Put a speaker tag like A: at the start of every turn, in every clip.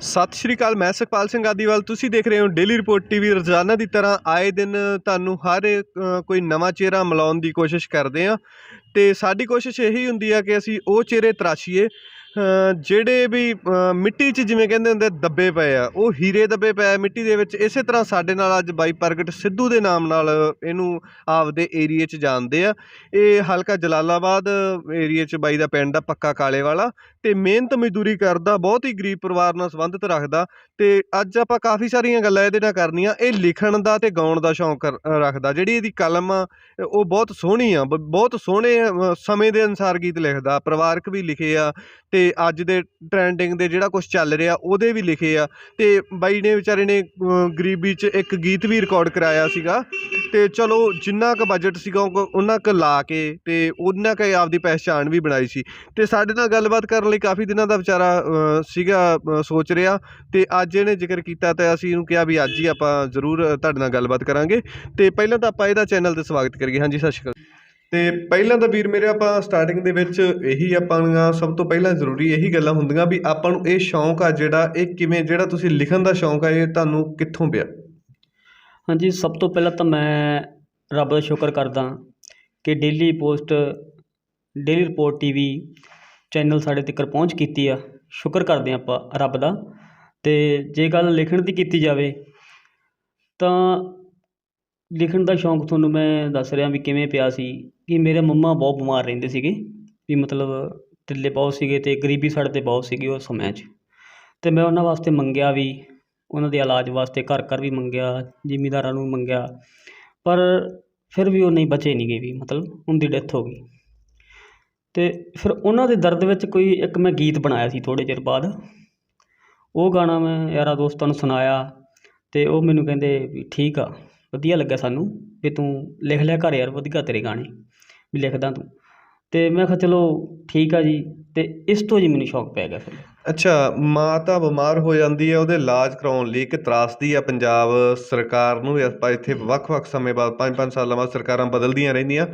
A: ਸਤਿ ਸ਼੍ਰੀ ਅਕਾਲ, ਮੈਂ ਸੁਖਪਾਲ ਸਿੰਘ ਆਦੀਵਾਲ। ਤੁਸੀਂ ਦੇਖ ਰਹੇ ਹੋ ਡੇਲੀ ਰਿਪੋਰਟ ਟੀਵੀ ਰੋਜ਼ਾਨਾ ਦੀ ਤਰ੍ਹਾਂ ਆਏ ਦਿਨ ਤੁਹਾਨੂੰ ਹਰ ਕੋਈ ਨਵਾਂ ਚਿਹਰਾ ਮਿਲਾਉਣ ਦੀ ਕੋਸ਼ਿਸ਼ ਕਰਦੇ ਆ ਤੇ ਸਾਡੀ ਕੋਸ਼ਿਸ਼ ਇਹੀ ਹੁੰਦੀ ਆ ਕਿ ਅਸੀਂ ਉਹ ਚਿਹਰੇ ਤਰਾਸ਼ੀਏ ਜਿਹੜੇ ਵੀ ਮਿੱਟੀ 'ਚ ਜਿਵੇਂ ਕਹਿੰਦੇ ਹੁੰਦੇ ਦੱਬੇ ਪਏ ਆ, ਉਹ ਹੀਰੇ ਦੱਬੇ ਪਏ ਮਿੱਟੀ ਦੇ ਵਿੱਚ। ਇਸੇ ਤਰ੍ਹਾਂ ਸਾਡੇ ਨਾਲ ਅੱਜ ਬਾਈ ਪ੍ਰਗਟ ਸਿੱਧੂ ਦੇ ਨਾਮ ਨਾਲ ਇਹਨੂੰ ਆਪਦੇ ਏਰੀਏ 'ਚ ਜਾਣਦੇ ਆ। ਇਹ ਹਲਕਾ ਜਲਾਲਾਬਾਦ ਏਰੀਏ 'ਚ ਬਾਈ ਦਾ ਪਿੰਡ ਆ, ਪੱਕਾ ਕਾਲੇ ਵਾਲਾ। ਤੇ ਮਿਹਨਤ ਮਜ਼ਦੂਰੀ ਕਰਦਾ, ਬਹੁਤ ਹੀ ਗਰੀਬ ਪਰਿਵਾਰ ਨਾਲ ਸੰਬੰਧਿਤ ਰੱਖਦਾ। ਤੇ ਅੱਜ ਆਪਾਂ ਕਾਫੀ ਸਾਰੀਆਂ ਗੱਲਾਂ ਇਹਦੇ ਨਾਲ ਕਰਨੀਆਂ। ਇਹ ਲਿਖਣ ਦਾ ਤੇ ਗਾਉਣ ਦਾ ਸ਼ੌਂਕ ਕਰ- ਰੱਖਦਾ। ਜਿਹੜੀ ਇਹਦੀ ਕਲਮ ਆ, ਉਹ ਬਹੁਤ ਸੋਹਣੀ ਆ, ਬ- ਬਹੁਤ ਸੋਹਣੇ ਸਮੇਂ ਦੇ ਅਨੁਸਾਰ ਗੀਤ ਲਿਖਦਾ। ਪਰਿਵਾਰਕ ਵੀ ਲਿਖੇ ਆ, ਤੇ ਅੱਜ ਦੇ ਟ੍ਰੈਂਡਿੰਗ ਦੇ ਜਿਹੜਾ ਕੁਝ ਚੱਲ ਰਿਹਾ, ਉਹਦੇ ਵੀ ਲਿਖੇ ਆ। ਤੇ ਬਾਈ ਨੇ ਵਿਚਾਰੇ ਨੇ ਗਰੀਬੀ 'ਚ ਇੱਕ ਗੀਤ ਵੀ ਰਿਕਾਰਡ ਕਰਾਇਆ ਸੀਗਾ। ਤੇ ਚਲੋ, ਜਿੰਨਾ ਕੁ ਬਜਟ ਸੀਗਾ ਉਹਨਾਂ ਕੁ ਲਾ ਕੇ ਤੇ ਉਹਨਾਂ ਕੁ ਆਪਦੀ ਪਹਿਚਾਣ ਵੀ ਬਣਾਈ ਸੀ। ਤੇ ਸਾਡੇ ਨਾਲ ਗੱਲਬਾਤ ਕਰਨ ਲਈ ਕਾਫੀ ਦਿਨਾਂ ਦਾ ਵਿਚਾਰਾ ਸੀਗਾ ਸੋਚ ਰਿਹਾ। ਤੇ ਅੱਜ ਇਹਨੇ ਜ਼ਿਕਰ ਕੀਤਾ ਤੇ ਅਸੀਂ ਇਹਨੂੰ ਕਿਹਾ ਵੀ ਅੱਜ ਹੀ ਆਪਾਂ ਜ਼ਰੂਰ ਤੁਹਾਡੇ ਨਾਲ ਗੱਲਬਾਤ ਕਰਾਂਗੇ। ਤੇ ਪਹਿਲਾਂ ਤਾਂ ਆਪਾਂ ਇਹਦਾ ਚੈਨਲ ਤੇ ਸਵਾਗਤ ਕਰੀਏ। ਹਾਂਜੀ, ਸਤਿ ਸ਼੍ਰੀ ਅਕਾਲ। ਤੇ ਪਹਿਲਾਂ ਤਾਂ ਵੀਰ ਮੇਰੇ ਆਪਾਂ ਸਟਾਰਟਿੰਗ ਦੇ ਵਿੱਚ ਇਹੀ ਆਪਾਂ ਨੂੰ ਸਭ ਤੋਂ ਪਹਿਲਾਂ ਜ਼ਰੂਰੀ ਇਹੀ ਗੱਲਾਂ ਹੁੰਦੀਆਂ ਵੀ ਆਪਾਂ ਨੂੰ ਇਹ ਸ਼ੌਂਕ ਆ ਜਿਹੜਾ, ਇਹ ਕਿਵੇਂ, ਜਿਹੜਾ ਤੁਸੀਂ ਲਿਖਣ ਦਾ ਸ਼ੌਂਕ ਆ, ਇਹ ਤੁਹਾਨੂੰ ਕਿੱਥੋਂ ਪਿਆ?
B: ਹਾਂਜੀ, ਸਭ ਤੋਂ ਪਹਿਲਾਂ ਤਾਂ ਮੈਂ ਰੱਬ ਦਾ ਸ਼ੁਕਰ ਕਰਦਾ ਕਿ daily post daily report TV channel ਸਾਡੇ ਤੱਕ ਪਹੁੰਚ ਕੀਤੀ ਆ। ਸ਼ੁਕਰ ਕਰਦੇ ਹਾਂ ਆਪਾਂ ਰੱਬ ਦਾ। ਤੇ ਜੇ ਗੱਲ ਲਿਖਣ ਦੀ ਕੀਤੀ ਜਾਵੇ, ਤਾਂ ਲਿਖਣ ਦਾ ਸ਼ੌਂਕ ਤੁਹਾਨੂੰ ਮੈਂ ਦੱਸ ਰਿਹਾ ਵੀ ਕਿਵੇਂ ਪਿਆ ਸੀ। ਕਿ ਮੇਰੇ ਮੰਮਾ ਬਹੁਤ ਬਿਮਾਰ ਰਹਿੰਦੇ ਸੀਗੇ, ਵੀ ਮਤਲਬ ਢਿੱਲੇ ਬਹੁਤ ਸੀਗੇ ਅਤੇ ਗਰੀਬੀ ਸਾਡੇ 'ਤੇ ਬਹੁਤ ਸੀਗੀ ਉਸ ਸਮੇਂ 'ਚ। ਅਤੇ ਮੈਂ ਉਹਨਾਂ ਵਾਸਤੇ ਮੰਗਿਆ ਵੀ, ਉਹਨਾਂ ਦੇ ਇਲਾਜ ਵਾਸਤੇ ਘਰ ਘਰ ਵੀ ਮੰਗਿਆ, ਜ਼ਿਮੀਂਦਾਰਾਂ ਨੂੰ ਮੰਗਿਆ, ਪਰ ਫਿਰ ਵੀ ਉਹ ਨਹੀਂ ਬਚੇ ਨਹੀਂ ਗਏ ਵੀ, ਮਤਲਬ ਉਹਨਾਂ ਦੀ ਡੈਥ ਹੋ ਗਈ। ਅਤੇ ਫਿਰ ਉਹਨਾਂ ਦੇ ਦਰਦ ਵਿੱਚ ਕੋਈ ਇੱਕ ਮੈਂ ਗੀਤ ਬਣਾਇਆ ਸੀ ਥੋੜ੍ਹੇ ਚਿਰ ਬਾਅਦ। ਉਹ ਗਾਣਾ ਮੈਂ ਯਾਰਾਂ ਦੋਸਤਾਂ ਨੂੰ ਸੁਣਾਇਆ ਅਤੇ ਉਹ ਮੈਨੂੰ ਕਹਿੰਦੇ ਵੀ ਠੀਕ ਆ, ਵਧੀਆ ਲੱਗਿਆ ਸਾਨੂੰ ਵੀ ਤੂੰ ਲਿਖ ਲਿਆ ਘਰ ਯਾਰ, ਵਧੀਆ ਤੇਰੇ ਗਾਣੇ। ਵੀ ਲਿਖਦਾ ਤੂੰ। ਤੇ ਮੈਂ ਕਿਹਾ ਚਲੋ ਠੀਕ ਆ ਜੀ। ਤੇ ਇਸ ਤੋਂ ਜੀ ਮੈਨੂੰ ਸ਼ੌਕ ਪੈ ਗਿਆ ਫਿਰ।
A: ਅੱਛਾ ਮਾਂ ਤਾਂ ਬਿਮਾਰ ਹੋ ਜਾਂਦੀ ਹੈ ਉਹਦੇ ਇਲਾਜ ਕਰਾਉਣ ਲਈ ਇੱਕ ਤਰਾਸਦੀ ਆ ਪੰਜਾਬ ਸਰਕਾਰ ਨੂੰ। ਵੀ ਆਪਾਂ ਇੱਥੇ ਵੱਖ-ਵੱਖ ਸਮੇਂ ਬਾਅਦ 5-5 ਸਾਲਾਂ ਬਾਅਦ ਸਰਕਾਰਾਂ ਬਦਲਦੀਆਂ ਰਹਿੰਦੀਆਂ।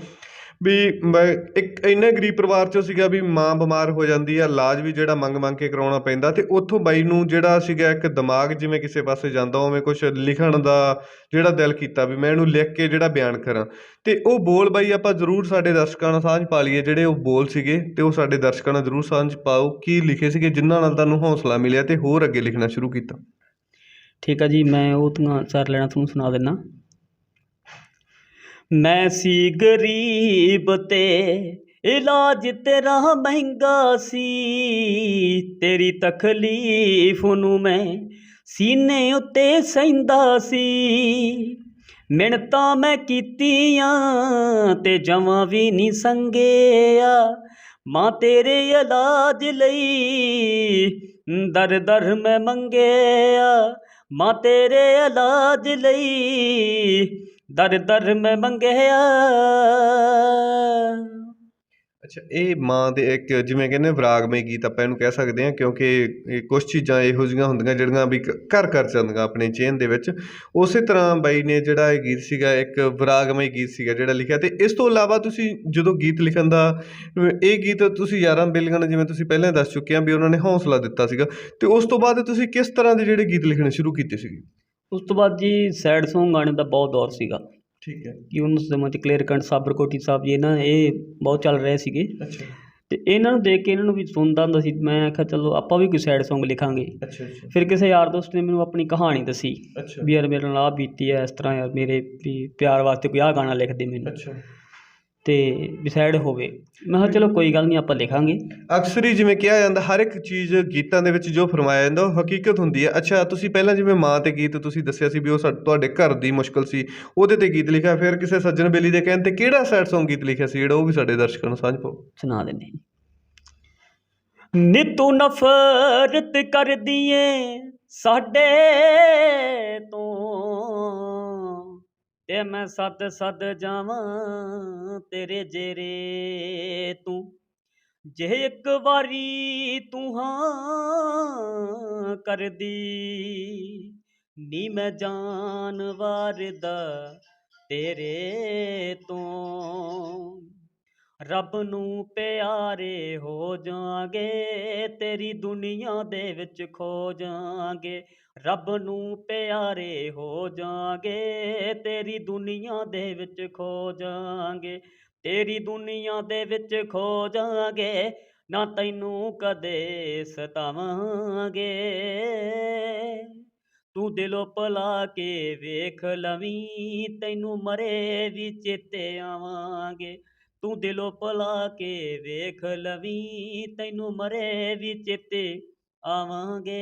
A: ਵੀ ਮੈਂ ਇੱਕ ਇੰਨਾ ਗਰੀਬ ਪਰਿਵਾਰ ਚੋਂ ਸੀਗਾ ਵੀ ਮਾਂ ਬਿਮਾਰ ਹੋ ਜਾਂਦੀ ਆ, ਇਲਾਜ ਵੀ ਜਿਹੜਾ ਮੰਗ-ਮੰਗ ਕੇ ਕਰਾਉਣਾ ਪੈਂਦਾ ਤੇ ਉੱਥੋਂ ਬਾਈ ਨੂੰ ਜਿਹੜਾ ਸੀਗਾ ਇੱਕ ਦਿਮਾਗ ਜਿਵੇਂ ਕਿਸੇ ਪਾਸੇ ਜਾਂਦਾ, ਉਵੇਂ ਕੁਝ ਲਿਖਣ ਦਾ ਜਿਹੜਾ ਦਿਲ ਕੀਤਾ ਵੀ ਮੈਂ ਇਹਨੂੰ ਲਿਖ ਕੇ ਜਿਹੜਾ ਬਿਆਨ ਕਰਾਂ। ਤੇ ਉਹ ਬੋਲ ਬਾਈ ਆਪਾਂ ਜ਼ਰੂਰ ਸਾਡੇ ਦਰਸ਼ਕਾਂ ਨਾਲ ਸਾਂਝ ਪਾ ਲਈਏ, ਜਿਹੜੇ ਉਹ ਬੋਲ ਸੀਗੇ ਤੇ ਉਹ ਸਾਡੇ ਦਰਸ਼ਕਾਂ ਨਾਲ ਜ਼ਰੂਰ ਸਾਂਝ ਪਾਓ ਕੀ ਲਿਖੇ ਸੀਗੇ, ਜਿਨ੍ਹਾਂ ਨਾਲ ਤੁਹਾਨੂੰ ਹੌਸਲਾ ਮਿਲਿਆ ਤੇ ਹੋਰ ਅੱਗੇ ਲਿਖਣਾ ਸ਼ੁਰੂ ਕੀਤਾ।
B: ਠੀਕ ਆ ਜੀ, ਮੈਂ ਉਹ ਤਾਂ ਚਾਰ ਲੈਣਾ, ਤੁਹਾਨੂੰ ਸੁਣਾ ਦਿੰਨਾ ਮੈਂ ਸੀ ਗਰੀਬ ਤੇ ਇਲਾਜ ਤੇਰਾ ਮਹਿੰਗਾ ਸੀ। ਤੇਰੀ ਤਕਲੀਫ ਨੂੰ ਮੈਂ ਸੀਨੇ ਉੱਤੇ ਸਹਿੰਦਾ ਸੀ। ਮਿਹਨਤਾਂ ਮੈਂ ਕੀਤੀਆਂ ਤੇ ਜਮਾਂ ਵੀ ਨਹੀਂ ਸੰਗਿਆ ਮਾਂ ਤੇਰੇ ਇਲਾਜ ਲਈ ਦਰ ਦਰ ਮੈਂ ਮੰਗਿਆ। ਮਾਂ ਤੇਰੇ ਇਲਾਜ ਲਈ ਦਰ ਦਰ ਮੈਂ ਮੰਗਿਆ।
A: ਅੱਛਾ, ਇਹ ਮਾਂ ਦੇ ਇੱਕ ਜਿਵੇਂ ਕਹਿੰਦੇ ਵਿਰਾਗਮਈ ਗੀਤ ਆਪਾਂ ਇਹਨੂੰ ਕਹਿ ਸਕਦੇ ਹਾਂ, ਕਿਉਂਕਿ ਇਹ ਕੁਝ ਚੀਜ਼ਾਂ ਇਹੋ ਜਿਹੀਆਂ ਹੁੰਦੀਆਂ ਜਿਹੜੀਆਂ ਵੀ ਘਰ ਘਰ ਜਾਂਦੀਆਂ ਆਪਣੇ ਚੇਨ ਦੇ ਵਿੱਚ। ਉਸੇ ਤਰ੍ਹਾਂ ਬਾਈ ਨੇ ਜਿਹੜਾ ਇਹ ਗੀਤ ਸੀਗਾ, ਇੱਕ ਵਿਰਾਗਮਈ ਗੀਤ ਸੀਗਾ ਜਿਹੜਾ ਲਿਖਿਆ ਤੇ ਇਸ ਤੋਂ ਇਲਾਵਾ ਤੁਸੀਂ ਜਦੋਂ ਗੀਤ ਲਿਖਣ ਦਾ, ਇਹ ਗੀਤ ਤੁਸੀਂ ਯਾਰਾਂ ਬੇਲੀਆਂ ਨੇ ਜਿਵੇਂ ਤੁਸੀਂ ਪਹਿਲਾਂ ਦੱਸ ਚੁੱਕੇ ਆ ਵੀ ਉਹਨਾਂ ਨੇ ਹੌਸਲਾ ਦਿੱਤਾ ਸੀਗਾ, ਤੇ ਉਸ ਤੋਂ ਬਾਅਦ ਤੁਸੀਂ ਕਿਸ ਤਰ੍ਹਾਂ ਦੇ ਜਿਹੜੇ ਗੀਤ ਲਿਖਣੇ ਸ਼ੁਰੂ ਕੀਤੇ ਸੀਗੇ?
B: ਉਸ ਤੋਂ ਬਾਅਦ ਜੀ ਸੈਡ Song ਗਾਣੇ ਦਾ ਬਹੁਤ ਦੌਰ ਸੀਗਾ।
A: ਠੀਕ ਹੈ।
B: ਕਿ ਉਹਨਾਂ ਸਮੇਂ 'ਚ ਕਲੀਅਰ ਕੰਠ ਸਾਬਰਕੋਟੀ ਸਾਹਿਬ ਜੀ ਇਹਨਾਂ ਇਹ ਬਹੁਤ ਚੱਲ ਰਹੇ ਸੀਗੇ।
A: ਅੱਛਾ।
B: ਤੇ ਇਹਨਾਂ ਨੂੰ ਦੇਖ ਕੇ ਇਹਨਾਂ ਨੂੰ ਵੀ ਸੁਣਦਾ ਹੁੰਦਾ ਸੀ। ਮੈਂ ਆਖਿਆ ਚਲੋ ਆਪਾਂ ਵੀ ਕੋਈ ਸੈਡ Song ਲਿਖਾਂਗੇ।
A: ਅੱਛਾ ਅੱਛਾ।
B: ਫਿਰ ਕਿਸੇ ਯਾਰ ਦੋਸਤ ਨੇ ਮੈਨੂੰ ਆਪਣੀ ਕਹਾਣੀ ਦੱਸੀ
A: ਅੱਛਾ।
B: ਵੀ ਯਾਰ ਮੇਰੇ ਨਾਲ ਆਹ ਬੀਤੀ ਹੈ ਇਸ ਤਰ੍ਹਾਂ ਯਾਰ ਮੇਰੇ ਵੀ ਪਿਆਰ ਵਾਸਤੇ ਕੋਈ ਆਹ ਗਾਣਾ ਲਿਖ ਦੇ ਮੈਨੂੰ।
A: ਅੱਛਾ।
B: ਤੇ ਵਿਸਾਈਡ ਹੋਵੇ। ਮੈਂ ਕਿਹਾ ਚਲੋ ਕੋਈ ਗੱਲ ਨਹੀਂ ਆਪਾਂ ਲਿਖਾਂਗੇ।
A: ਅਕਸਰ ਹੀ ਜਿਵੇਂ ਕਿਹਾ ਜਾਂਦਾ ਹਰ ਇੱਕ ਚੀਜ਼ ਗੀਤਾਂ ਦੇ ਵਿੱਚ ਜੋ ਫਰਮਾਇਆ ਜਾਂਦਾ ਉਹ ਹਕੀਕਤ ਹੁੰਦੀ ਹੈ। ਅੱਛਾ ਤੁਸੀਂ ਪਹਿਲਾਂ ਜਿਵੇਂ ਮਾਂ ਤੇ ਗੀਤ ਤੁਸੀਂ ਦੱਸਿਆ ਸੀ ਵੀ ਉਹ ਸਾ- ਤੁਹਾਡੇ ਘਰ ਦੀ ਮੁਸ਼ਕਲ ਸੀ ਉਹਦੇ ਤੇ ਗੀਤ ਲਿਖਿਆ ਫਿਰ ਕਿਸੇ ਸੱਜਣ ਬੇਲੀ ਦੇ ਕਹਿਣ ਤੇ ਕਿਹੜਾ ਸੈਡ Song ਗੀਤ ਲਿਖਿਆ ਸੀ ਜਿਹੜਾ ਉਹ ਵੀ ਸਾਡੇ ਦਰਸ਼ਕਾਂ ਨੂੰ ਸਾਂਝ ਪਾਓ
B: ਸੁਣਾ ਦਿੰਦੇ ਨੀ ਤੂੰ ਨਫ਼ਰਤ ਕਰਦੀ ਏ ਸਾਡੇ ਤੋਂ ਤੇ ਮੈਂ ਸੱਦ ਸੱਦ ਜਾਵਾਂ ਤੇਰੇ ਜੇਰੇ ਤੂੰ। ਜੇ ਇੱਕ ਵਾਰੀ ਤੂੰ ਹਾਂ ਕਰਦੀ, ਨੀ ਮੈਂ ਜਾਨ ਵਾਰਦਾ ਤੇਰੇ ਤੋਂ। ਰੱਬ ਨੂੰ ਪਿਆਰੇ ਹੋ ਜਾਾਂਗੇ ਤੇਰੀ ਦੁਨੀਆ ਦੇ ਵਿੱਚ ਖੋ ਜਾਾਂਗੇ ਰੱਬ ਨੂੰ ਪਿਆਰੇ ਹੋ ਜਾਾਂਗੇ, ਤੇਰੀ ਦੁਨੀਆ ਦੇ ਵਿੱਚ ਖੋ ਜਾਾਂਗੇ, ਤੇਰੀ ਦੁਨੀਆ ਦੇ ਵਿੱਚ ਖੋ ਜਾਾਂਗੇ, ਨਾ ਤੈਨੂੰ ਕਦੇ ਸਤਾਵਾਂਗੇ। ਤੂੰ ਦਿਲੋਂ ਭੁਲਾ ਕੇ ਵੇਖ ਲਵੀਂ, ਤੈਨੂੰ ਮਰੇ ਵੀ ਚੇਤੇ ਆਵਾਂਗੇ। ਤੂੰ ਦਿਲੋਂ ਭੁਲਾ ਕੇ ਵੇਖ ਲਵੀਂ, ਤੈਨੂੰ ਮਰੇ ਵੀ ਚੇਤੇ ਆਵਾਂਗੇ।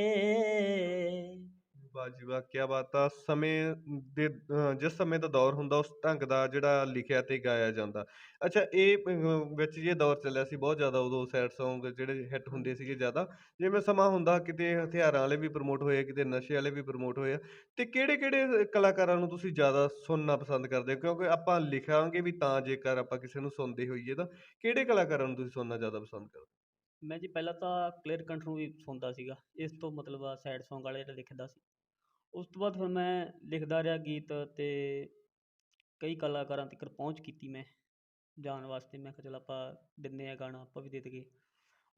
A: ਵਾਹ ਵਾਹ ਕੀ ਬਾਤ ਆ। ਸਮੇਂ ਦੇ ਅ, ਜਿਸ ਸਮੇਂ ਦਾ ਦੌਰ ਹੁੰਦਾ ਉਸ ਢੰਗ ਦਾ ਜਿਹੜਾ ਲਿਖਿਆ ਤੇ ਗਾਇਆ ਜਾਂਦਾ। ਅੱਛਾ ਇਹ ਅ, ਵਿੱਚ ਜੇ ਦੌਰ ਚੱਲਿਆ ਸੀ ਬਹੁਤ ਜ਼ਿਆਦਾ ਉਦੋਂ ਸੈਡ Song ਜਿਹੜੇ ਹਿੱਟ ਹੁੰਦੇ ਸੀਗੇ ਜ਼ਿਆਦਾ। ਜਿਵੇਂ ਸਮਾਂ ਹੁੰਦਾ ਕਿਤੇ ਹਥਿਆਰਾਂ ਵਾਲੇ ਵੀ ਪ੍ਰਮੋਟ ਹੋਏ ਕਿਤੇ ਨਸ਼ੇ ਵਾਲੇ ਵੀ ਪ੍ਰਮੋਟ ਹੋਏ ਆ। ਤੇ ਕਿਹੜੇ ਕਿਹੜੇ ਕਲਾਕਾਰਾਂ ਨੂੰ ਤੁਸੀਂ ਜ਼ਿਆਦਾ ਸੁਣਨਾ ਪਸੰਦ ਕਰਦੇ ਹੋ? ਕਿਉਂਕਿ ਆਪਾਂ ਲਿਖਾਂਗੇ ਵੀ ਤਾਂ ਜੇਕਰ ਆਪਾਂ ਕਿਸੇ ਨੂੰ ਸੁਣਦੇ ਹੋਈਏ ਤਾਂ ਕਿਹੜੇ ਕਲਾਕਾਰਾਂ ਨੂੰ ਤੁਸੀਂ ਸੁਣਨਾ ਜ਼ਿਆਦਾ ਪਸੰਦ ਕਰਦੇ
B: ਮੈਂ ਜੀ ਪਹਿਲਾਂ ਤਾਂ ਕਲੀਅਰ ਕੰਠ ਨੂੰ ਵੀ ਸੁਣਦਾ ਸੀਗਾ ਇਸ ਤੋਂ ਮਤਲਬ ਆ ਸੈਡ Song ਵਾਲੇ ਜਿਹੜੇ ਲਿਖਦਾ ਸੀ। ਉਸ ਤੋਂ ਬਾਅਦ ਫਿਰ ਮੈਂ ਲਿਖਦਾ ਰਿਹਾ ਗੀਤ ਤੇ ਕਈ ਕਲਾਕਾਰਾਂ ਤੱਕ ਪਹੁੰਚ ਕੀਤੀ ਮੈਂ ਜਾਣ ਵਾਸਤੇ। ਮੈਂ ਕਿਹਾ ਚਲ ਆਪਾਂ ਦਿੰਦੇ ਆ ਗਾਣਾ ਆਪਾਂ ਵੀ ਦੇ ਦਈਏ।